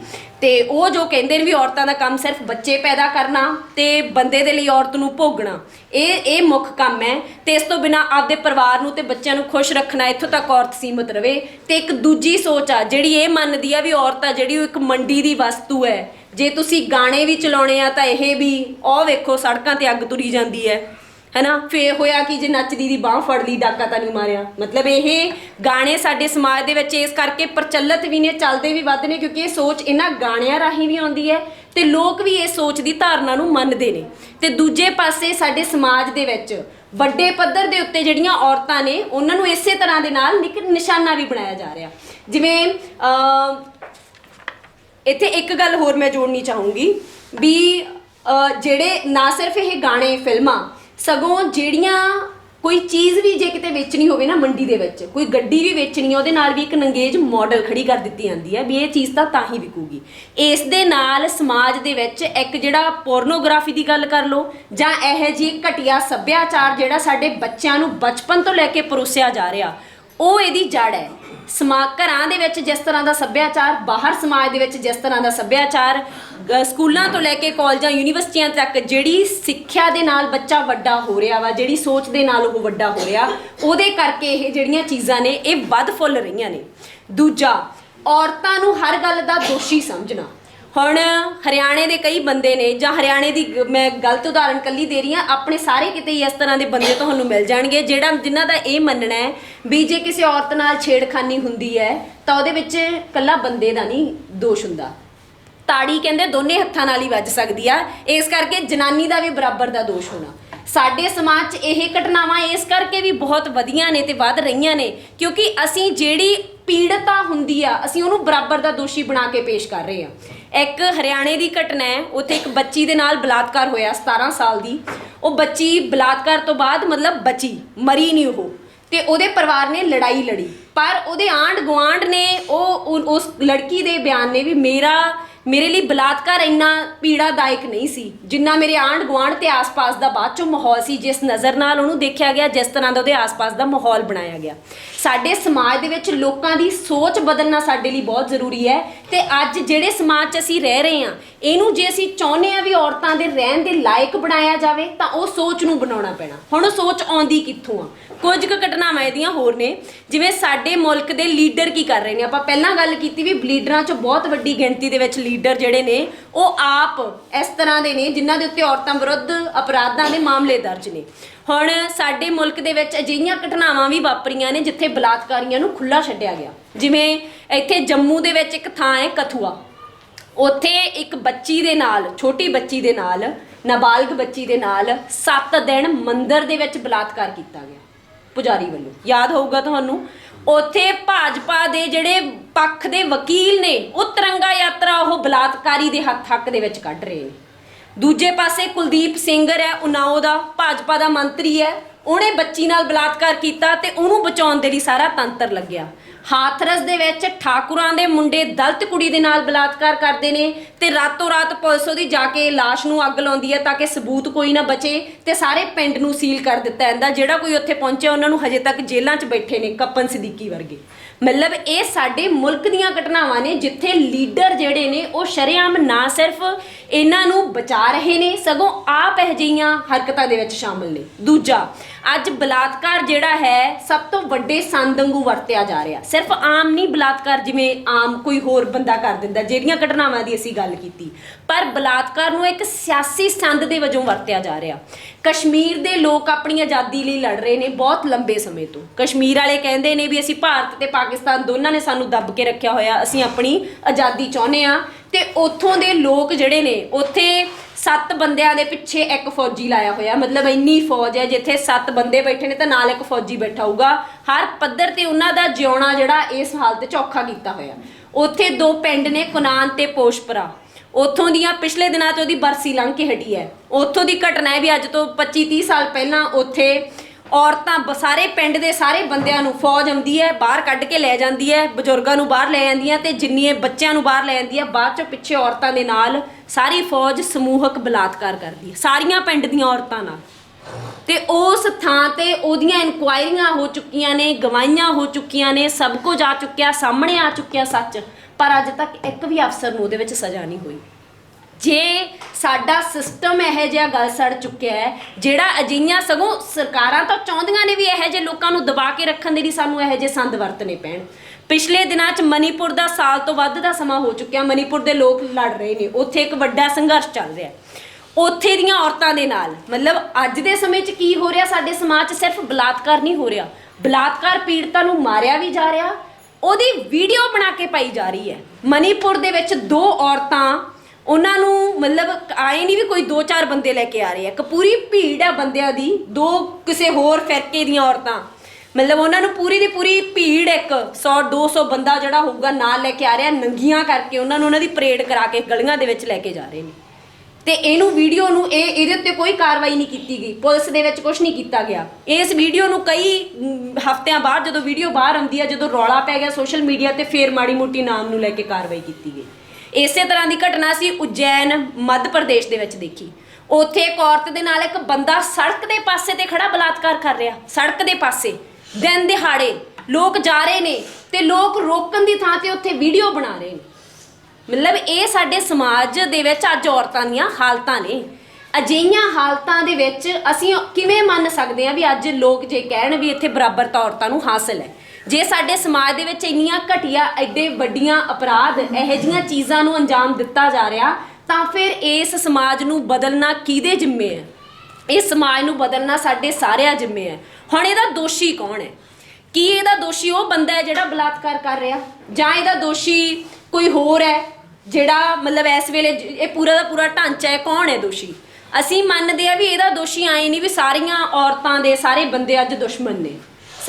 ਤੇ ਉਹ ਜੋ ਕਹਿੰਦੇ ਨੇ ਵੀ ਔਰਤਾਂ ਦਾ ਕੰਮ ਸਿਰਫ ਬੱਚੇ ਪੈਦਾ ਕਰਨਾ ਤੇ ਬੰਦੇ ਦੇ ਲਈ ਔਰਤ ਨੂੰ ਭੋਗਣਾ, ਇਹ ਇਹ ਮੁੱਖ ਕੰਮ ਹੈ। ਤੇ ਇਸ ਤੋਂ ਬਿਨਾ ਆਪਦੇ ਪਰਿਵਾਰ ਨੂੰ ਤੇ ਬੱਚਿਆਂ ਨੂੰ ਖੁਸ਼ ਰੱਖਣਾ, ਇੱਥੋਂ ਤੱਕ ਔਰਤ ਸੀਮਤ ਰਵੇ। ਤੇ ਇੱਕ ਦੂਜੀ ਸੋਚ ਆ, ਜਿਹੜੀ ਇਹ ਮੰਨਦੀ ਆ ਵੀ ਔਰਤ ਆ ਜਿਹੜੀ ਉਹ ਇੱਕ ਮੰਡੀ ਦੀ ਵਸਤੂ ਹੈ ਜੇ ਤੁਸੀਂ ਗਾਣੇ ਵੀ ਚਲਾਉਣੇ ਆ ਤਾਂ ਇਹ ਵੀ, ਉਹ ਵੇਖੋ ਸੜਕਾਂ ਤੇ ਅੱਗ ਤੁਰੀ ਜਾਂਦੀ ਹੈ। ਹੈਨਾ? ਫੇਰ ਹੋਇਆ ਕਿ ਜੇ ਨੱਚਦੀ ਦੀ ਬਾਹ ਫੜ ਲਈ, ਡਾਕਾ ਤਾਂ ਨਹੀਂ ਮਾਰਿਆ। ਮਤਲਬ ਇਹ ਗਾਣੇ ਸਾਡੇ ਸਮਾਜ ਦੇ ਵਿੱਚ ਇਸ ਕਰਕੇ ਪ੍ਰਚਲਿਤ ਵੀ ਨੇ, ਚੱਲਦੇ ਵੀ ਵੱਧ ਨੇ, ਕਿਉਂਕਿ ਇਹ ਸੋਚ ਇਹਨਾਂ ਗਾਣਿਆਂ ਰਾਹੀਂ ਵੀ ਆਉਂਦੀ ਹੈ ਤੇ ਲੋਕ ਵੀ ਇਹ ਸੋਚ ਦੀ ਧਾਰਨਾ ਨੂੰ ਮੰਨਦੇ ਨੇ। ਤੇ ਦੂਜੇ ਪਾਸੇ ਸਾਡੇ ਸਮਾਜ ਦੇ ਵਿੱਚ ਵੱਡੇ ਪੱਧਰ ਦੇ ਉੱਤੇ ਜਿਹੜੀਆਂ ਔਰਤਾਂ ਨੇ, ਉਹਨਾਂ ਨੂੰ ਇਸੇ ਤਰ੍ਹਾਂ ਦੇ ਨਾਲ ਨਿਕ, ਨਿਸ਼ਾਨਾ ਵੀ ਬਣਾਇਆ ਜਾ ਰਿਹਾ। ਜਿਵੇਂ ਇੱਥੇ ਇੱਕ ਗੱਲ ਹੋਰ ਮੈਂ ਜੋੜਨੀ ਚਾਹੂੰਗੀ ਵੀ ਜਿਹੜੇ ਨਾ ਸਿਰਫ ਇਹ ਗਾਣੇ, ਫਿਲਮਾਂ, ਸਗੋਂ ਜਿਹੜੀਆਂ ਕੋਈ ਚੀਜ਼ ਵੀ ਜੇ ਕਿਤੇ ਵੇਚਣੀ ਹੋਵੇ ਨਾ ਮੰਡੀ ਦੇ ਵਿੱਚ, ਕੋਈ ਗੱਡੀ ਵੀ ਵੇਚਣੀ ਹੈ ਉਹਦੇ ਨਾਲ ਵੀ ਇੱਕ ਨੰਗੇਜ ਮਾਡਲ ਖੜੀ ਕਰ ਦਿੱਤੀ ਜਾਂਦੀ ਹੈ ਵੀ ਇਹ ਚੀਜ਼ ਤਾਂ ਤਾਂ ਹੀ ਵਿਕੂਗੀ। ਇਸ ਦੇ ਨਾਲ ਸਮਾਜ ਦੇ ਵਿੱਚ ਇੱਕ ਜਿਹੜਾ ਪੋਰਨੋਗ੍ਰਾਫੀ ਦੀ ਗੱਲ ਕਰ ਲਓ, ਜਾਂ ਇਹ ਜੀ ਘਟੀਆ ਸੱਭਿਆਚਾਰ ਜਿਹੜਾ ਸਾਡੇ ਬੱਚਿਆਂ ਨੂੰ ਬਚਪਨ ਤੋਂ ਲੈ ਕੇ ਪਰੋਸਿਆ ਜਾ ਰਿਹਾ ਉਹ ਇਹਦੀ ਜੜ ਹੈ। ਸਮਾ, ਘਰਾਂ ਦੇ ਵਿੱਚ ਜਿਸ ਤਰ੍ਹਾਂ ਦਾ ਸੱਭਿਆਚਾਰ, ਬਾਹਰ ਸਮਾਜ ਦੇ ਵਿੱਚ ਜਿਸ ਤਰ੍ਹਾਂ ਦਾ ਸੱਭਿਆਚਾਰ ਸਕੂਲਾਂ ਤੋਂ ਲੈ ਕੇ ਕਾਲਜਾਂ, ਯੂਨੀਵਰਸਿਟੀਆਂ ਤੱਕ ਜਿਹੜੀ ਸਿੱਖਿਆ ਦੇ ਨਾਲ ਬੱਚਾ ਵੱਡਾ ਹੋ ਰਿਹਾ ਵਾ, ਜਿਹੜੀ ਸੋਚ ਦੇ ਨਾਲ ਉਹ ਵੱਡਾ ਹੋ ਰਿਹਾ, ਉਹਦੇ ਕਰਕੇ ਇਹ ਜਿਹੜੀਆਂ ਚੀਜ਼ਾਂ ਨੇ, ਇਹ ਵੱਧ ਫੁੱਲ ਰਹੀਆਂ ਨੇ। ਦੂਜਾ, ਔਰਤਾਂ ਨੂੰ ਹਰ ਗੱਲ ਦਾ ਦੋਸ਼ੀ ਸਮਝਣਾ। ਹੁਣ ਹਰਿਆਣੇ ਦੇ ਕਈ ਬੰਦੇ ਨੇ, ਜਾਂ ਹਰਿਆਣੇ ਦੀ ਗ- ਮੈਂ ਗਲਤ ਉਦਾਹਰਣ ਕੱਲੀ ਦੇ ਰਹੀ ਹਾਂ, ਆਪਣੇ ਸਾਰੇ ਕਿਤੇ ਹੀ ਇਸ ਤਰ੍ਹਾਂ ਦੇ ਬੰਦੇ ਤੁਹਾਨੂੰ ਮਿਲ ਜਾਣਗੇ, ਜਿਹੜਾ ਜਿਨ੍ਹਾਂ ਦਾ ਇਹ ਮੰਨਣਾ ਹੈ ਵੀ ਜੇ ਕਿਸੇ ਔਰਤ ਨਾਲ ਛੇੜਖਾਨੀ ਹੁੰਦੀ ਹੈ, ਤਾਂ ਉਹਦੇ ਵਿੱਚ ਕੱਲਾ ਬੰਦੇ ਦਾ ਨਹੀਂ ਦੋਸ਼ ਹੁੰਦਾ। ਤਾੜੀ ਕਹਿੰਦੇ ਦੋਨੇ ਹੱਥਾਂ ਨਾਲ ਹੀ ਵੱਜ ਸਕਦੀ ਆ, ਇਸ ਕਰਕੇ ਜਨਾਨੀ ਦਾ ਵੀ ਬਰਾਬਰ ਦਾ ਦੋਸ਼ ਹੋਣਾ। ਸਾਡੇ ਸਮਾਜ 'ਚ ਇਹ ਘਟਨਾਵਾਂ ਇਸ ਕਰਕੇ ਵੀ ਬਹੁਤ ਵਧੀਆਂ ਨੇ ਤੇ ਵੱਧ ਰਹੀਆਂ ਨੇ, ਕਿਉਂਕਿ ਅਸੀਂ ਜਿਹੜੀ ਪੀੜਤਾ ਹੁੰਦੀ ਆ, ਅਸੀਂ ਉਹਨੂੰ ਬਰਾਬਰ ਦਾ ਦੋਸ਼ੀ ਬਣਾ ਕੇ ਪੇਸ਼ ਕਰ ਰਹੇ ਆ ਇੱਕ ਹਰਿਆਣੇ ਦੀ ਘਟਨਾ ਹੈ, ਉੱਥੇ ਇੱਕ ਬੱਚੀ ਦੇ ਨਾਲ ਬਲਾਤਕਾਰ ਹੋਇਆ 17 ਸਾਲ ਦੀ। ਉਹ ਬੱਚੀ ਬਲਾਤਕਾਰ ਤੋਂ ਬਾਅਦ ਮਤਲਬ ਬਚੀ, ਮਰੀ ਨਹੀਂ ਉਹ। ਤੇ ਉਹਦੇ ਪਰਿਵਾਰ ਨੇ ਲੜਾਈ ਲੜੀ। ਪਰ ਉਹਦੇ ਆਂਢ ਗੁਆਂਢ ਨੇ ਉਹ- ਉਸ ਲੜਕੀ ਦੇ ਬਿਆਨ ਨੇ ਵੀ ਮੇਰਾ ਮੇਰੇ ਲਈ ਬਲਾਤਕਾਰ ਇੰਨਾ ਪੀੜਾਦਾਇਕ ਨਹੀਂ ਸੀ, ਜਿੰਨਾ ਮੇਰੇ ਆਂਢ ਗੁਆਂਢ ਤੇ ਆਸ-ਪਾਸ ਦਾ ਬਾਅਦ ਚੋਂ ਮਾਹੌਲ ਸੀ, ਜਿਸ ਨਜ਼ਰ ਨਾਲ ਉਹਨੂੰ ਦੇਖਿਆ ਗਿਆ, ਜਿਸ ਤਰ੍ਹਾਂ ਦਾ ਉਹਦੇ ਆਸ-ਪਾਸ ਦਾ ਮਾਹੌਲ ਬਣਾਇਆ ਗਿਆ। ਸਾਡੇ ਸਮਾਜ ਦੇ ਵਿੱਚ ਲੋਕਾਂ ਦੀ ਸੋਚ ਬਦਲਣਾ ਸਾਡੇ ਲਈ ਬਹੁਤ ਜ਼ਰੂਰੀ ਹੈ ਤੇ ਅੱਜ ਜਿਹੜੇ ਸਮਾਜ 'ਚ ਅਸੀਂ ਰਹਿ ਰਹੇ ਹਾਂ, ਇਹਨੂੰ ਜੇ ਅਸੀਂ ਚਾਹੁੰਦੇ ਆ ਵੀ ਔਰਤਾਂ ਦੇ ਰਹਿਣ ਦੇ ਲਾਇਕ ਬਣਾਇਆ ਜਾਵੇ, ਤਾਂ ਉਹ ਸੋਚ ਨੂੰ ਬਣਾਉਣਾ ਪੈਣਾ। ਹੁਣ ਉਹ ਸੋਚ ਆਉਂਦੀ ਕਿੱਥੋਂ ਆ? ਕੁਝ ਕੁ ਘਟਨਾਵਾਂ ਇਹਦੀਆਂ ਹੋਰ ਨੇ। ਜਿਵੇਂ ਸਾਡੇ ਮੁਲਕ ਦੇ ਲੀਡਰ ਕੀ ਕਰ ਰਹੇ ਨੇ? ਆਪਾਂ ਪਹਿਲਾਂ ਗੱਲ ਕੀਤੀ ਵੀ ਲੀਡਰਾਂ 'ਚ ਬਹੁਤ ਵੱਡੀ ਗਿਣਤੀ ਦੇ ਵਿੱਚ ਲੀਡਰ ਜਿਹੜੇ ਨੇ, ਉਹ ਆਪ ਇਸ ਤਰ੍ਹਾਂ ਦੇ ਨੇ ਜਿਨ੍ਹਾਂ ਦੇ ਉੱਤੇ ਔਰਤਾਂ ਵਿਰੁੱਧ ਅਪਰਾਧਾਂ ਦੇ ਮਾਮਲੇ ਦਰਜ ਨੇ। ਹੁਣ ਸਾਡੇ ਮੁਲਕ ਦੇ ਵਿੱਚ ਅਜਿਹੀਆਂ ਘਟਨਾਵਾਂ ਵੀ ਵਾਪਰੀਆਂ ਨੇ ਜਿੱਥੇ ਬਲਾਤਕਾਰੀਆਂ ਨੂੰ ਖੁੱਲਾ ਛੱਡਿਆ ਗਿਆ। ਜਿਵੇਂ ਇੱਥੇ ਜੰਮੂ ਦੇ ਵਿੱਚ ਇੱਕ ਥਾਂ ਹੈ ਕਥੂਆ। ਉੱਥੇ ਇੱਕ ਬੱਚੀ ਦੇ ਨਾਲ, ਛੋਟੀ ਬੱਚੀ ਦੇ ਨਾਲ, ਨਾਬਾਲਗ ਬੱਚੀ ਦੇ ਨਾਲ 7 ਦਿਨ ਮੰਦਰ ਦੇ ਵਿੱਚ ਬਲਾਤਕਾਰ ਕੀਤਾ ਗਿਆ। ਪੁਜਾਰੀ ਵੱਲੋਂ। ਯਾਦ ਹੋਊਗਾ ਤੁਹਾਨੂੰ? ਉੱਥੇ ਭਾਜਪਾ ਦੇ ਜਿਹੜੇ ਪੱਖ ਦੇ ਵਕੀਲ ਨੇ, ਉਹ ਤਿਰੰਗਾ ਯਾਤਰਾ ਉਹ ਬਲਾਤਕਾਰੀ ਦੇ ਹੱਥ ਹੱਕ ਦੇ ਵਿੱਚ ਕੱਢ ਰਹੇ ਨੇ। ਦੂਜੇ ਪਾਸੇ ਕੁਲਦੀਪ ਸਿੰਘਰ ਹੈ, ਉਨਾਓ ਦਾ ਭਾਜਪਾ ਦਾ ਮੰਤਰੀ ਹੈ। ਉਹਨੇ ਬੱਚੀ ਨਾਲ ਬਲਾਤਕਾਰ ਕੀਤਾ ਤੇ ਉਹਨੂੰ ਬਚਾਉਣ ਦੇ ਲਈ ਸਾਰਾ ਤੰਤਰ ਲੱਗਿਆ। ਹਾਥਰਸ ਦੇ ਵਿੱਚ ਠਾਕੁਰਾਂ ਦੇ ਮੁੰਡੇ ਦਲਤ ਕੁੜੀ ਦੇ ਨਾਲ ਬਲਾਤਕਾਰ ਕਰਦੇ ਨੇ ਤੇ ਰਾਤੋਂ ਰਾਤ ਪੁਲਿਸ ਉਹਦੀ ਜਾ ਕੇ ਲਾਸ਼ ਨੂੰ ਅੱਗ ਲਾਉਂਦੀ ਹੈ ਤਾਂ ਕਿ ਸਬੂਤ ਕੋਈ ਨਾ ਬਚੇ ਤੇ ਸਾਰੇ ਪਿੰਡ ਨੂੰ ਸੀਲ ਕਰ ਦਿੱਤਾ ਜਾਂਦਾ ਜਿਹੜਾ ਕੋਈ ਉੱਥੇ ਪਹੁੰਚਿਆ, ਉਹਨਾਂ ਨੂੰ ਹਜੇ ਤੱਕ ਜੇਲ੍ਹਾਂ 'ਚ ਬੈਠੇ ਨੇ ਕੱਪਨ ਸਦੀਕੀ ਵਰਗੇ। ਮਤਲਬ ਇਹ ਸਾਡੇ ਮੁਲਕ ਦੀਆਂ ਘਟਨਾਵਾਂ ਨੇ ਜਿੱਥੇ ਲੀਡਰ ਜਿਹੜੇ ਨੇ ਉਹ ਸ਼ਰੇਆਮ ਨਾ ਸਿਰਫ ਇਹਨਾਂ ਨੂੰ ਬਚਾ ਰਹੇ ਨੇ, ਸਗੋਂ ਆਪ ਇਹ ਜਿਹੀਆਂ ਹਰਕਤਾਂ ਦੇ ਵਿੱਚ ਸ਼ਾਮਲ ਨੇ। ਦੂਜਾ, ਅੱਜ ਬਲਾਤਕਾਰ ਜਿਹੜਾ ਹੈ, ਸਭ ਤੋਂ ਵੱਡੇ ਸੰਦ ਵਾਂਗੂ ਵਰਤਿਆ ਜਾ ਰਿਹਾ। ਸਿਰਫ ਆਮ ਨਹੀਂ, ਬਲਾਤਕਾਰ ਜਿਵੇਂ ਆਮ ਕੋਈ ਹੋਰ ਬੰਦਾ ਕਰ ਦਿੰਦਾ, ਜਿਹੜੀਆਂ ਘਟਨਾਵਾਂ ਦੀ ਅਸੀਂ ਗੱਲ ਕੀਤੀ। ਪਰ ਬਲਾਤਕਾਰ ਨੂੰ ਇੱਕ ਸਿਆਸੀ ਸੰਦ ਦੇ ਵਜੋਂ ਵਰਤਿਆ ਜਾ ਰਿਹਾ। ਕਸ਼ਮੀਰ ਦੇ ਲੋਕ ਆਪਣੀ ਆਜ਼ਾਦੀ ਲਈ ਲੜ ਰਹੇ ਨੇ ਬਹੁਤ ਲੰਬੇ ਸਮੇਂ ਤੋਂ। ਕਸ਼ਮੀਰ ਵਾਲੇ ਕਹਿੰਦੇ ਨੇ ਵੀ ਅਸੀਂ ਭਾਰਤ ਤੇ ਪਾਕਿਸਤਾਨ ਦੋਨਾਂ ਨੇ ਸਾਨੂੰ ਦੱਬ ਕੇ ਰੱਖਿਆ ਹੋਇਆ, ਅਸੀਂ ਆਪਣੀ ਆਜ਼ਾਦੀ ਚਾਹੁੰਦੇ ਆ ਤੇ ਉੱਥੋਂ ਦੇ ਲੋਕ ਜਿਹੜੇ ਨੇ, ਉੱਥੇ ਸੱਤ ਬੰਦਿਆਂ ਦੇ ਪਿੱਛੇ ਇੱਕ ਫੌਜੀ ਲਾਇਆ ਹੋਇਆ। ਮਤਲਬ ਇੰਨੀ ਫੌਜ ਹੈ, ਜਿੱਥੇ ਸੱਤ ਬੰਦੇ ਬੈਠੇ ਨੇ ਤਾਂ ਨਾਲ ਇੱਕ ਫੌਜੀ ਬੈਠਾ ਹੋਊਗਾ। ਹਰ ਪੱਧਰ ਤੇ ਉਹਨਾਂ ਦਾ ਜਿਉਣਾ ਜਿਹੜਾ, ਇਸ ਹਾਲਤ 'ਚ ਔਖਾ ਕੀਤਾ ਹੋਇਆ। ਉੱਥੇ ਦੋ ਪਿੰਡ ਨੇ, ਕੁਨਾਨ ਤੇ ਪੋਸ਼ਪਰਾ। ਉੱਥੋਂ ਦੀਆਂ ਪਿਛਲੇ ਦਿਨਾਂ 'ਚ ਉਹਦੀ ਬਰਸੀ ਲੰਘ ਕੇ ਹਟੀ ਹੈ। ਉੱਥੋਂ ਦੀ ਘਟਨਾ ਹੈ ਵੀ ਅੱਜ ਤੋਂ 25 30 ਸਾਲ ਪਹਿਲਾਂ ਉੱਥੇ ਔਰਤਾਂ ਬ- ਸਾਰੇ ਪਿੰਡ ਦੇ ਸਾਰੇ ਬੰਦਿਆਂ ਨੂੰ ਫੌਜ ਆਉਂਦੀ ਹੈ, ਬਾਹਰ ਕੱਢ ਕੇ ਲੈ ਜਾਂਦੀ ਹੈ, ਬਜ਼ੁਰਗਾਂ ਨੂੰ ਬਾਹਰ ਲੈ ਜਾਂਦੀਆਂ ਤੇ ਜਿੰਨੀਆਂ ਬੱਚਿਆਂ ਨੂੰ ਬਾਹਰ ਲੈ ਜਾਂਦੀ ਹੈ, ਬਾਅਦ ਚੋਂ ਪਿੱਛੇ ਔਰਤਾਂ ਦੇ ਨਾਲ ਸਾਰੀ ਫੌਜ ਸਮੂਹਕ ਬਲਾਤਕਾਰ ਕਰਦੀ ਹੈ, ਸਾਰੀਆਂ ਪਿੰਡ ਦੀਆਂ ਔਰਤਾਂ ਨਾਲ। ਤੇ ਉਸ ਥਾਂ ਤੇ ਉਹਦੀਆਂ ਇਨਕੁਆਇਰੀਆਂ ਹੋ ਚੁੱਕੀਆਂ ਨੇ, ਗਵਾਹੀਆਂ ਹੋ ਚੁੱਕੀਆਂ ਨੇ, ਸਭ ਕੁਝ ਆ ਚੁੱਕਿਆ, ਸਾਹਮਣੇ ਆ ਚੁੱਕਿਆ ਸੱਚ, ਪਰ ਅੱਜ ਤੱਕ ਇੱਕ ਵੀ ਅਫਸਰ ਨੂੰ ਉਹਦੇ ਵਿੱਚ ਸਜ਼ਾ ਨਹੀਂ ਹੋਈ। ਜੇ ਸਾਡਾ ਸਿਸਟਮ ਇਹੋ ਜਿਹਾ ਗੱਲ ਸੜ ਚੁੱਕਿਆ ਹੈ, ਜਿਹੜਾ ਅਜਿਹੀਆਂ ਸਗੋਂ ਸਰਕਾਰਾਂ ਤਾਂ ਚਾਹੁੰਦੀਆਂ ਨੇ ਵੀ ਇਹੋ ਜਿਹੇ ਲੋਕਾਂ ਨੂੰ ਦਬਾ ਕੇ ਰੱਖਣ ਦੇ ਲਈ ਸਾਨੂੰ ਇਹੋ ਜਿਹੇ ਸੰਦ ਵਰਤਨੇ ਪੈਣ। ਪਿਛਲੇ ਦਿਨਾਂ 'ਚ ਮਨੀਪੁਰ ਦਾ ਸਾਲ ਤੋਂ ਵੱਧ ਦਾ ਸਮਾਂ ਹੋ ਚੁੱਕਿਆ, ਮਨੀਪੁਰ ਦੇ ਲੋਕ ਲੜ ਰਹੇ ਨੇ। ਉੱਥੇ ਇੱਕ ਵੱਡਾ ਸੰਘਰਸ਼ ਚੱਲ ਰਿਹਾ ਉੱਥੇ ਦੀਆਂ ਔਰਤਾਂ ਦੇ ਨਾਲ, ਮਤਲਬ ਅੱਜ ਦੇ ਸਮੇਂ 'ਚ ਕੀ ਹੋ ਰਿਹਾ, ਸਾਡੇ ਸਮਾਜ 'ਚ ਸਿਰਫ ਬਲਾਤਕਾਰ ਨਹੀਂ ਹੋ ਰਿਹਾ। ਬਲਾਤਕਾਰ ਪੀੜਤਾਂ ਨੂੰ ਮਾਰਿਆ ਵੀ ਜਾ ਰਿਹਾ, ਉਹਦੀ ਵੀਡੀਓ ਬਣਾ ਕੇ ਪਾਈ ਜਾ ਰਹੀ ਹੈ। ਮਨੀਪੁਰ ਦੇ ਵਿੱਚ ਦੋ ਔਰਤਾਂ ਉਹਨਾਂ ਨੂੰ ਮਤਲਬ ਆਏ ਨਹੀਂ ਵੀ ਕੋਈ ਦੋ ਚਾਰ ਬੰਦੇ ਲੈ ਕੇ ਆ ਰਹੇ ਆ। ਇੱਕ ਪੂਰੀ ਭੀੜ ਆ ਬੰਦਿਆਂ ਦੀ, ਦੋ ਕਿਸੇ ਹੋਰ ਫਿਰਕੇ ਦੀਆਂ ਔਰਤਾਂ। ਮਤਲਬ ਉਹਨਾਂ ਨੂੰ ਪੂਰੀ ਦੀ ਪੂਰੀ ਭੀੜ ਇੱਕ 100 200 ਬੰਦਾ ਜਿਹੜਾ ਹੋਊਗਾ ਨਾਲ ਲੈ ਕੇ ਆ ਰਿਹਾ, ਨੰਗੀਆਂ ਕਰਕੇ ਉਹਨਾਂ ਨੂੰ ਉਹਨਾਂ ਦੀ ਪਰੇਡ ਕਰਾ ਕੇ ਗਲੀਆਂ ਦੇ ਵਿੱਚ ਲੈ ਕੇ ਜਾ ਰਹੇ ਨੇ। ਤੇ ਇਹਨੂੰ ਵੀਡੀਓ ਨੂੰ ਇਹ, ਇਹਦੇ ਉੱਤੇ ਕੋਈ ਕਾਰਵਾਈ ਨਹੀਂ ਕੀਤੀ ਗਈ, ਪੁਲਿਸ ਦੇ ਵਿੱਚ ਕੁਝ ਨਹੀਂ ਕੀਤਾ ਗਿਆ। ਇਸ ਵੀਡੀਓ ਨੂੰ ਕਈ ਹਫ਼ਤਿਆਂ ਬਾਅਦ ਜਦੋਂ ਵੀਡੀਓ ਬਾਹਰ ਆਉਂਦੀ ਹੈ ਜਦੋਂ ਰੌਲਾ ਪੈ ਗਿਆ ਸੋਸ਼ਲ ਮੀਡੀਆ ਤੇ, ਫੇਰ ਮਾੜੀ ਮੋਟੀ ਨਾਮ ਨੂੰ ਲੈ ਕੇ ਕਾਰਵਾਈ ਕੀਤੀ ਗਈ। ਇਸੇ ਤਰ੍ਹਾਂ ਦੀ ਘਟਨਾ ਸੀ ਉਜੈਨ ਮੱਧ ਪ੍ਰਦੇਸ਼ ਦੇ ਵਿੱਚ ਦੇਖੀ। ਉੱਥੇ ਇੱਕ ਔਰਤ ਦੇ ਨਾਲ ਇੱਕ ਬੰਦਾ ਸੜਕ ਦੇ ਪਾਸੇ ਤੇ ਖੜਾ ਬਲਾਤਕਾਰ ਕਰ ਰਿਹਾ। ਸੜਕ ਦੇ ਪਾਸੇ। ਦਿਨ ਦਿਹਾੜੇ ਲੋਕ ਜਾ ਰਹੇ ਨੇ ਤੇ ਲੋਕ ਰੋਕਣ ਦੀ ਥਾਂ ਤੇ ਉੱਥੇ ਵੀਡੀਓ ਬਣਾ ਰਹੇ ਨੇ। ਮਤਲਬ ਇਹ ਸਾਡੇ ਸਮਾਜ ਦੇ ਵਿੱਚ ਅੱਜ ਔਰਤਾਂ ਦੀਆਂ ਹਾਲਤਾਂ ਨੇ। ਅਜਿਹੀਆਂ ਹਾਲਤਾਂ ਦੇ ਵਿੱਚ ਅਸੀਂ ਕਿਵੇਂ ਮੰਨ ਸਕਦੇ ਹਾਂ ਵੀ ਅੱਜ ਲੋਕ ਜੇ ਕਹਿਣ ਵੀ ਇੱਥੇ ਬਰਾਬਰਤਾ ਔਰਤਾਂ ਨੂੰ ਹਾਸਲ ਹੈ। ਜੇ ਸਾਡੇ ਸਮਾਜ ਦੇ ਵਿੱਚ ਇੰਨੀਆਂ ਘਟੀਆ, ਐਡੇ ਵੱਡੀਆਂ ਅਪਰਾਧ ਇਹੋ ਜਿਹੀਆਂ ਚੀਜ਼ਾਂ ਨੂੰ ਅੰਜਾਮ ਦਿੱਤਾ ਜਾ ਰਿਹਾ, ਤਾਂ ਫਿਰ ਇਸ ਸਮਾਜ ਨੂੰ ਬਦਲਣਾ ਕਿਹਦੇ ਜ਼ਿੰਮੇ ਹੈ? ਇਸ ਸਮਾਜ ਨੂੰ ਬਦਲਣਾ ਸਾਡੇ ਸਾਰਿਆਂ ਜ਼ਿੰਮੇ ਹੈ। ਹੁਣ ਇਹਦਾ ਦੋਸ਼ੀ ਕੌਣ ਹੈ? ਕੀ ਇਹਦਾ ਦੋਸ਼ੀ ਉਹ ਬੰਦਾ ਹੈ ਜਿਹੜਾ ਬਲਾਤਕਾਰ ਕਰ ਰਿਹਾ? ਜਾਂ ਇਹਦਾ ਦੋਸ਼ੀ ਕੋਈ ਹੋਰ ਹੈ ਜਿਹੜਾ ਮਤਲਬ ਇਸ ਵੇਲੇ ਇਹ ਪੂਰਾ ਦਾ ਪੂਰਾ ਢਾਂਚਾ ਹੈ? ਕੌਣ ਹੈ ਦੋਸ਼ੀ? ਅਸੀਂ ਮੰਨਦੇ ਆ ਵੀ ਇਹਦਾ ਦੋਸ਼ੀ ਆਏ ਨਹੀਂ ਵੀ ਸਾਰੀਆਂ ਔਰਤਾਂ ਦੇ, ਸਾਰੇ ਬੰਦੇ ਅੱਜ ਦੁਸ਼ਮਣ ਨੇ।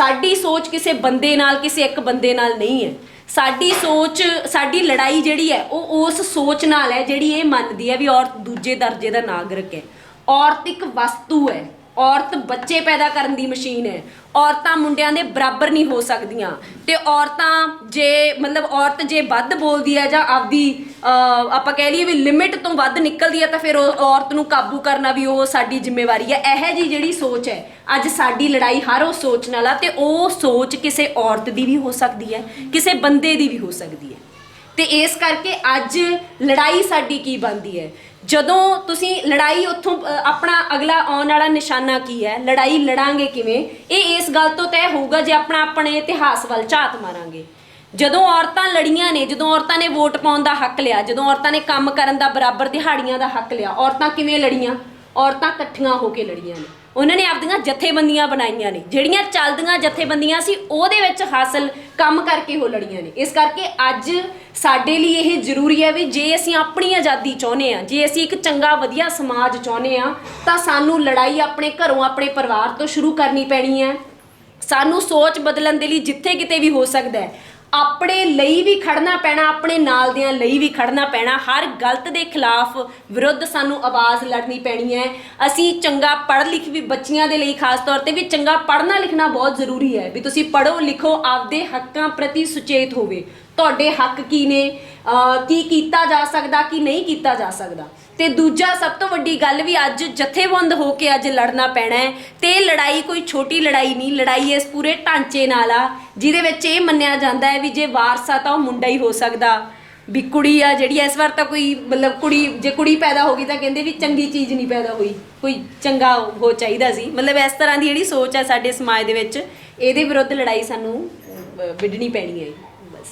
ਸਾਡੀ ਸੋਚ ਕਿਸੇ ਬੰਦੇ ਨਾਲ, ਕਿਸੇ ਇੱਕ ਬੰਦੇ ਨਾਲ ਨਹੀਂ ਹੈ। ਸਾਡੀ ਸੋਚ, ਸਾਡੀ ਲੜਾਈ ਜਿਹੜੀ ਹੈ, ਉਹ ਉਸ ਸੋਚ ਨਾਲ ਹੈ ਜਿਹੜੀ ਇਹ ਮੰਨਦੀ ਹੈ ਵੀ ਔਰਤ ਦੂਜੇ ਦਰਜੇ ਦਾ ਨਾਗਰਿਕ ਹੈ। ਔਰਤ ਇੱਕ ਵਸਤੂ ਹੈ। ਔਰਤ ਬੱਚੇ ਪੈਦਾ ਕਰਨ ਦੀ ਮਸ਼ੀਨ ਹੈ। ਔਰਤਾਂ ਮੁੰਡਿਆਂ ਦੇ ਬਰਾਬਰ ਨਹੀਂ ਹੋ ਸਕਦੀਆਂ। ਤੇ ਔਰਤਾਂ ਜੇ, ਮਤਲਬ ਔਰਤ ਜੇ ਵੱਧ ਬੋਲਦੀ ਹੈ ਜਾਂ ਆਪਦੀ ਆਪਾਂ ਕਹਿ ਲਈਏ ਵੀ ਲਿਮਿਟ ਤੋਂ ਵੱਧ ਨਿਕਲਦੀ ਹੈ, ਤਾਂ ਫਿਰ ਉਹ ਔਰਤ ਨੂੰ ਕਾਬੂ ਕਰਨਾ ਵੀ ਉਹ ਸਾਡੀ ਜ਼ਿੰਮੇਵਾਰੀ ਹੈ। ਇਹ ਜੀ ਜਿਹੜੀ ਸੋਚ ਹੈ, ਅੱਜ ਸਾਡੀ ਲੜਾਈ ਹਰ ਉਹ ਸੋਚ ਨਾਲ ਆ ਤੇ ਉਹ ਸੋਚ ਕਿਸੇ ਔਰਤ ਦੀ ਵੀ ਹੋ ਸਕਦੀ ਹੈ, ਕਿਸੇ ਬੰਦੇ ਦੀ ਵੀ ਹੋ ਸਕਦੀ ਹੈ। ਤੇ ਇਸ ਕਰਕੇ ਅੱਜ ਲੜਾਈ ਸਾਡੀ ਕੀ ਬਣਦੀ ਹੈ? ਜਦੋਂ ਤੁਸੀਂ ਲੜਾਈ ਉੱਥੋਂ ਆਪਣਾ ਅਗਲਾ ਆਉਣ ਵਾਲਾ ਨਿਸ਼ਾਨਾ ਕੀ ਹੈ? ਲੜਾਈ ਲੜਾਂਗੇ ਕਿਵੇਂ? ਇਹ ਇਸ ਗੱਲ ਤੋਂ ਤੈਅ ਹੋਊਗਾ ਜੇ ਆਪਣਾ ਆਪਣੇ ਇਤਿਹਾਸ ਵੱਲ ਝਾਤ ਮਾਰਾਂਗੇ। ਜਦੋਂ ਔਰਤਾਂ ਲੜੀਆਂ ਨੇ, ਜਦੋਂ ਔਰਤਾਂ ਨੇ ਵੋਟ ਪਾਉਣ ਦਾ ਹੱਕ ਲਿਆ, ਜਦੋਂ ਔਰਤਾਂ ਨੇ ਕੰਮ ਕਰਨ ਦਾ ਬਰਾਬਰ ਦਿਹਾੜੀਆਂ ਦਾ ਹੱਕ ਲਿਆ, ਔਰਤਾਂ ਕਿਵੇਂ ਲੜੀਆਂ? ਔਰਤਾਂ ਇਕੱਠੀਆਂ ਹੋ ਕੇ ਲੜੀਆਂ ਨੇ। ਉਹਨਾਂ ਨੇ ਆਪਦੀਆਂ ਜਥੇਬੰਦੀਆਂ ਬਣਾਈਆਂ ਨੇ, ਜਿਹੜੀਆਂ ਚੱਲਦੀਆਂ ਜਥੇਬੰਦੀਆਂ ਸੀ, ਉਹਦੇ ਵਿੱਚ ਹਾਸਲ ਕੰਮ ਕਰਕੇ ਉਹ ਲੜੀਆਂ ਨੇ। ਇਸ ਕਰਕੇ ਅੱਜ ਸਾਡੇ ਲਈ ਇਹ ਜ਼ਰੂਰੀ ਹੈ ਵੀ ਜੇ ਅਸੀਂ ਆਪਣੀ ਆਜ਼ਾਦੀ ਚਾਹੁੰਦੇ ਆ ਜੇ ਅਸੀਂ ਇੱਕ ਚੰਗਾ, ਵਧੀਆ ਸਮਾਜ ਚਾਹੁੰਦੇ ਆ ਤਾਂ ਸਾਨੂੰ ਲੜਾਈ ਆਪਣੇ ਘਰੋਂ ਆਪਣੇ ਪਰਿਵਾਰ ਤੋਂ ਸ਼ੁਰੂ ਕਰਨੀ ਪੈਣੀ ਹੈ। ਸਾਨੂੰ ਸੋਚ ਬਦਲਣ ਦੇ ਲਈ ਜਿੱਥੇ ਕਿਤੇ ਵੀ ਹੋ ਸਕਦਾ ਹੈ। ਆਪਣੇ ਲਈ ਵੀ ਖੜਨਾ ਪੈਣਾ, ਆਪਣੇ ਨਾਲ ਦਿਆਂ ਲਈ ਵੀ ਖੜਨਾ ਪੈਣਾ, ਹਰ ਗਲਤ ਦੇ ਖਿਲਾਫ ਵਿਰੁੱਧ ਸਾਨੂੰ ਆਵਾਜ਼ ਲੜਨੀ ਪੈਣੀ ਹੈ। ਅਸੀਂ ਚੰਗਾ ਪੜ੍ਹ ਲਿਖ ਵੀ ਬੱਚੀਆਂ ਦੇ ਲਈ ਖਾਸ ਤੌਰ ਤੇ ਵੀ ਚੰਗਾ ਪੜ੍ਹਨਾ ਲਿਖਣਾ ਬਹੁਤ ਜ਼ਰੂਰੀ ਹੈ ਵੀ ਤੁਸੀਂ ਪੜ੍ਹੋ ਲਿਖੋ, ਆਪਦੇ ਹੱਕਾਂ ਪ੍ਰਤੀ ਸੁਚੇਤ ਹੋਵੇ। ਤੁਹਾਡੇ ਹੱਕ ਕੀ ਨੇ? ਕੀ ਕੀਤਾ ਜਾ ਸਕਦਾ, ਕੀ ਨਹੀਂ ਕੀਤਾ ਜਾ ਸਕਦਾ? ਤੇ ਦੂਜਾ ਸਭ ਤੋਂ ਵੱਡੀ ਗੱਲ ਵੀ ਅੱਜ ਜਥੇਬੰਦ ਹੋ ਕੇ ਅੱਜ ਲੜਨਾ ਪੈਣਾ ਹੈ ਤੇ ਇਹ ਲੜਾਈ ਕੋਈ ਛੋਟੀ ਲੜਾਈ ਨਹੀਂ, ਲੜਾਈ ਇਸ ਪੂਰੇ ਢਾਂਚੇ ਨਾਲ ਆ, ਜਿਹਦੇ ਵਿੱਚ ਇਹ ਮੰਨਿਆ ਜਾਂਦਾ ਹੈ ਵੀ ਜੇ ਵਾਰਸਾ ਤਾਂ ਉਹ ਮੁੰਡਾ ਹੀ ਹੋ ਸਕਦਾ। ਵੀ ਕੁੜੀ ਆ ਜਿਹੜੀ ਇਸ ਵਾਰ ਤਾਂ ਕੋਈ ਮਤਲਬ ਕੁੜੀ, ਜੇ ਕੁੜੀ ਪੈਦਾ ਹੋ ਗਈ ਤਾਂ ਕਹਿੰਦੇ ਵੀ ਚੰਗੀ ਚੀਜ਼ ਨਹੀਂ ਪੈਦਾ ਹੋਈ, ਕੋਈ ਚੰਗਾ ਹੋ ਚਾਹੀਦਾ ਸੀ। ਮਤਲਬ ਇਸ ਤਰ੍ਹਾਂ ਦੀ ਜਿਹੜੀ ਸੋਚ ਹੈ ਸਾਡੇ ਸਮਾਜ ਦੇ ਵਿੱਚ, ਇਹਦੇ ਵਿਰੁੱਧ ਲੜਾਈ ਸਾਨੂੰ ਵਿੱਢਣੀ ਪੈਣੀ ਹੈ ਬਸ।